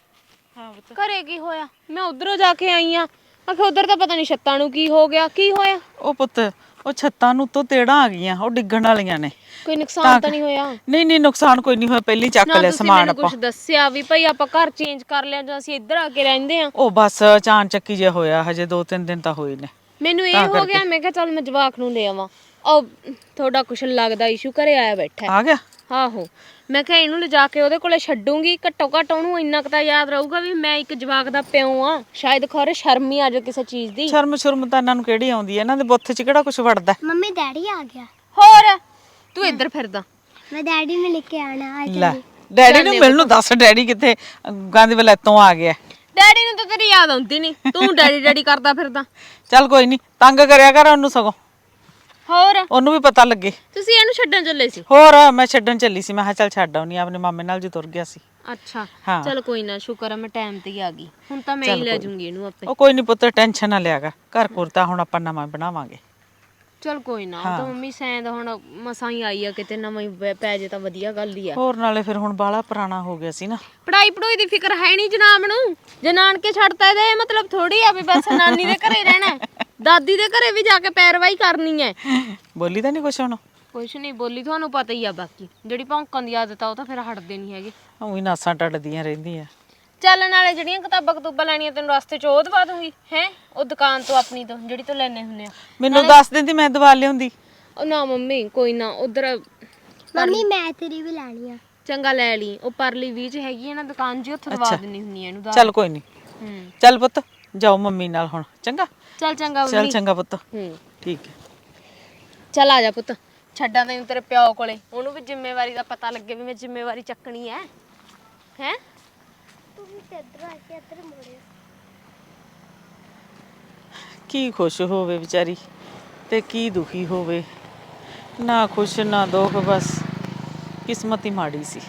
S1: ਹਾਂ ਘਰੇ ਕੀ ਹੋਇਆ? ਮੈਂ ਉਧਰੋਂ ਜਾ ਕੇ ਆਈ ਆ। ਆਖੇ ਉਧਰ ਤਾਂ ਪਤਾ ਨਹੀਂ ਛੱਤਾਂ ਨੂੰ ਕੀ ਹੋ ਗਿਆ ਕੀ ਹੋਇਆ?
S3: ਉਹ ਪੁੱਤ ਉਹ ਛੱਤਾਂ ਨੂੰ ਤੋਂ ਤੇੜਾਂ ਆ ਗਈਆਂ ਉਹ ਡਿੱਗਣ ਵਾਲੀਆਂ ਨੇ।
S1: ਕੋਈ ਨੁਕਸਾਨ ਤਾਂ ਨਹੀਂ ਹੋਇਆ?
S3: ਨਹੀਂ ਨਹੀਂ ਨੁਕਸਾਨ ਕੋਈ ਨਹੀਂ ਹੋਇਆ ਪਹਿਲੀ ਚੱਕ ਲਿਆ ਸਮਾਨ
S1: ਮੈਨੂੰ
S3: ਆਪਾਂ।
S1: ਕੁਝ ਦੱਸਿਆ ਵੀ ਭਾਈ ਆਪਾਂ ਘਰ ਚੇਂਜ ਕਰ ਲਿਆ ਜਾਂ ਅਸੀਂ ਇੱਧਰ ਆ ਕੇ ਰਹਿੰਦੇ ਆ
S3: ਉਹ ਬਸ ਚਾਨ ਚੱਕੀ ਜਿਹਾ ਹੋਇਆ ਹਜੇ 2-3 ਦਿਨ ਤਾਂ ਹੋਏ ਨੇ।
S1: ਮੈਨੂੰ ਇਹ ਹੋ ਗਿਆ ਮੈਂ ਕਿਹਾ ਚੱਲ ਮੈਂ ਜਵਾਕ ਨੂੰ ਲੈ ਆਵਾਂ। ਉਹ ਤੁਹਾਡਾ ਕੁਛ ਲੱਗਦਾ ਇਸ਼ੂ ਘਰੇ ਆਇਆ ਬੈਠਾ।
S3: ਆ ਗਿਆ?
S1: ਆਹੋ। ਮੈਂ ਕਿਹਾ ਇਹਨੂੰ ਲਿਜਾ ਕੇ ਉਹਦੇ ਕੋਲੇ ਛੱਡੂੰਗੀ ਘੱਟੋ ਘੱਟ ਉਹਨੂੰ ਇੰਨਾ ਕੁ ਤਾਂ ਯਾਦ ਰਹੂਗਾ ਵੀ ਮੈਂ ਇੱਕ ਜਵਾਕ ਦਾ ਪਿਓ ਆ ਸ਼ਾਇਦ ਖਰੇ ਸ਼ਰਮ ਹੀ ਆ ਜਾ ਕਿਸੇ ਚੀਜ਼ ਦੀ।
S3: ਸ਼ਰਮ ਸ਼ਰਮ ਤਾਂ ਇਹਨਾਂ ਨੂੰ ਕਿਹੜੀ ਆਉਂਦੀ ਹੈ ਇਹਨਾਂ ਦੇ ਬੁੱਥ 'ਚ ਕਿਹੜਾ ਕੁਝ ਵੜਦਾ?
S11: ਮੰਮੀ ਡੈਡੀ ਆ ਗਿਆ।
S1: ਹੋਰ ਤੂੰ ਇੱਧਰ ਫਿਰਦਾ।
S11: ਮੈਂ ਡੈਡੀ ਨੂੰ ਲੈ ਕੇ ਆਣਾ ਆ
S3: ਲੈ ਡੈਡੀ ਨੂੰ ਮਿਲਣ ਨੂੰ ਦੱਸ ਡੈਡੀ ਕਿੱਥੇ? ਗਾਂਧੀ ਵਾਲਾ ਤੋਂ ਆ ਗਿਆ।
S1: ਡੈਡੀ ਨੂੰ ਤਾਂ ਤੇਰੀ ਯਾਦ ਆਉਂਦੀ ਨਹੀਂ ਤੂੰ ਡੈਡੀ ਡੈਡੀ ਕਰਦਾ ਫਿਰਦਾ।
S3: ਚੱਲ ਕੋਈ ਨਹੀਂ ਤੰਗ ਕਰਿਆ ਕਰ ਉਹਨੂੰ ਸਗੋਂ।
S1: ਹੋਰ?
S3: ਉਹਨੂੰ ਵੀ ਪਤਾ ਲੱਗੇ।
S1: ਤੁਸੀਂ ਇਹਨੂੰ ਛੱਡਣ ਚੱਲੇ ਸੀ?
S3: ਹੋਰ ਮੈਂ ਛੱਡਣ ਚੱਲੀ ਸੀ। ਮੈਂ ਕਿਹਾ ਚੱਲ ਛੱਡ ਆਉਣੀ ਆਪਣੇ ਮਾਮੇ ਨਾਲ ਜੀ ਤੁਰ ਗਿਆ ਸੀ।
S1: ਅੱਛਾ।
S3: ਹਾਂ।
S1: ਚਲ ਕੋਈ ਨਾ ਸ਼ੁਕਰ ਆ ਮੈਂ ਟਾਈਮ ਤੇ ਹੀ ਆ ਗਈ। ਹੁਣ ਤਾਂ ਮੈਂ ਹੀ ਲੈ ਜੂੰਗੀ ਇਹਨੂੰ ਆਪੇ।
S3: ਉਹ ਕੋਈ ਨਹੀਂ ਪੁੱਤ ਟੈਨਸ਼ਨ ਨਾ ਲਿਆਗਾ ਘਰ ਘੁਰ ਤਾਂ ਹੁਣ ਆਪਾਂ ਨਵਾਂ ਬਣਾਵਾਂਗੇ।
S1: ਚਲ ਕੋਈ ਨਾ ਉਹ ਤਾਂ ਮੰਮੀ ਸੈਂਦ ਹੁਣ ਮਸਾਂ ਹੀ ਆਈ ਆ ਕਿਤੇ ਨਵਾਂ ਹੀ ਪੈ- ਪੈ ਜੇ ਤਾਂ ਵਧੀਆ ਗੱਲ ਹੀ ਆ।
S3: ਹੋਰ ਨਾਲੇ ਫਿਰ ਹੁਣ ਬਾਲਾ ਪੁਰਾਣਾ ਹੋ ਗਿਆ ਸੀ ਨਾ।
S1: ਪੜਾਈ ਪੜੋਈ ਦੀ ਫਿਕਰ ਹੈ ਨਹੀਂ ਜਨਾਬ ਨੂੰ? ਜੇ ਨਾਨਕੇ ਛੱਡਤਾ ਇਹਦਾ ਇਹ ਮਤਲਬ ਥੋੜੀ ਆ ਵੀ ਬਸ ਨਾਨੀ ਦੇ ਘਰੇ ਰਹਿਣਾ। ਹੈ। ਦਾਦੀ ਦੇ ਘਰੇ ਵੀ ਜਾ ਕੇ ਪੈਰਵਾਈ ਕਰਨੀ ਹੈ
S3: ਬੋਲੀ ਤਾਂ ਨਹੀਂ ਕੁਛ ਹੁਣ?
S1: ਕੁਛ ਨਹੀਂ ਬੋਲੀ ਤੁਹਾਨੂੰ ਪਤਾ ਹੀ ਆ ਬਾਕੀ। ਜਿਹੜੀ ਭੌਂਕਣ ਦੀ ਆਦਤ ਆ ਉਹ ਤਾਂ ਫਿਰ ਹਟਦੇ ਨਹੀਂ ਹੈਗੇ।
S3: ਉਹੀ ਨਾਸਾਂ ਟੱਡਦੀਆਂ ਰਹਿੰਦੀਆਂ।
S1: ਚੱਲਣ ਵਾਲੇ ਜਿਹੜੀਆਂ ਕਿਤਾਬਾਂ ਕਤੂਬਾਂ ਲੈਣੀਆਂ ਤੈਨੂੰ ਰਸਤੇ 'ਚ ਉਹ ਦਵਾ ਦੂੰਗੀ ਹੈ? ਉਹ ਦੁਕਾਨ ਤੋਂ ਆਪਣੀ ਤੋਂ ਜਿਹੜੀ ਤੋਂ ਲੈਣੇ ਹੁੰਦੇ ਆ।
S3: ਮੈਨੂੰ ਦੱਸ ਦਿੰਦੀ ਮੈਂ ਦਵਾ ਲਿਆਉਂਦੀ।
S1: ਉਹ ਨਾ ਮੰਮੀ ਕੋਈ ਨਾ ਉਧਰ
S11: ਮੰਮੀ ਮੈਂ ਤੇਰੀ ਵੀ ਲੈਣੀ ਆ।
S1: ਚੰਗਾ ਲੈ ਲਈ ਉਹ ਪਰਲੀ ਵੀ ਚ ਹੈਗੀ ਹੈ ਨਾ ਦੁਕਾਨ ਜੀ ਉੱਥੇ ਦਵਾ ਦਿੰਨੀ ਹੁੰਨੀ ਆ ਇਹਨੂੰ ਦਾ
S3: ਚੱਲ ਕੋਈ ਨਹੀਂ।
S1: ਹੂੰ।
S3: ਚੱਲ ਪੁੱਤ ਜਾਓ ਮੰਮੀ ਨਾਲ ਹੁਣ ਚੰਗਾ?
S1: ਚੱਲ ਚੰਗਾ
S3: ਚੱਲ
S1: ਮੰਮੀ।
S3: ਚੰਗਾ ਪੁੱਤ।
S1: ਹੂੰ।
S3: ਠੀਕ ਹੈ।
S1: ਚੱਲ ਆ ਜਾ ਪੁੱਤ। ਛੱਡਾਂ ਤੈਨੂੰ ਤੇਰੇ ਪਿਓ ਕੋਲੇ। ਉਹਨੂੰ ਵੀ ਜ਼ਿੰਮੇਵਾਰੀ ਦਾ ਪਤਾ ਲੱਗੇ ਵੀ ਮੈਂ ਜ਼ਿੰਮੇਵਾਰੀ ਚੱਕਣੀ ਹੈ ਹੈ?
S11: ਤੂੰ ਵੀ ਤੇ ਇੱਧਰ ਆ ਕੇ ਇੱਧਰ ਮੁੜਿਆ
S3: ਕੀ ਖੁਸ਼ ਹੋਵੇ ਵਿਚਾਰੀ ਤੇ ਕੀ ਦੁਖੀ ਹੋਵੇ। ਨਾ ਖੁਸ਼ ਨਾ ਦੁੱਖ ਬਸ ਕਿਸਮਤ ਹੀ ਮਾੜੀ ਸੀ।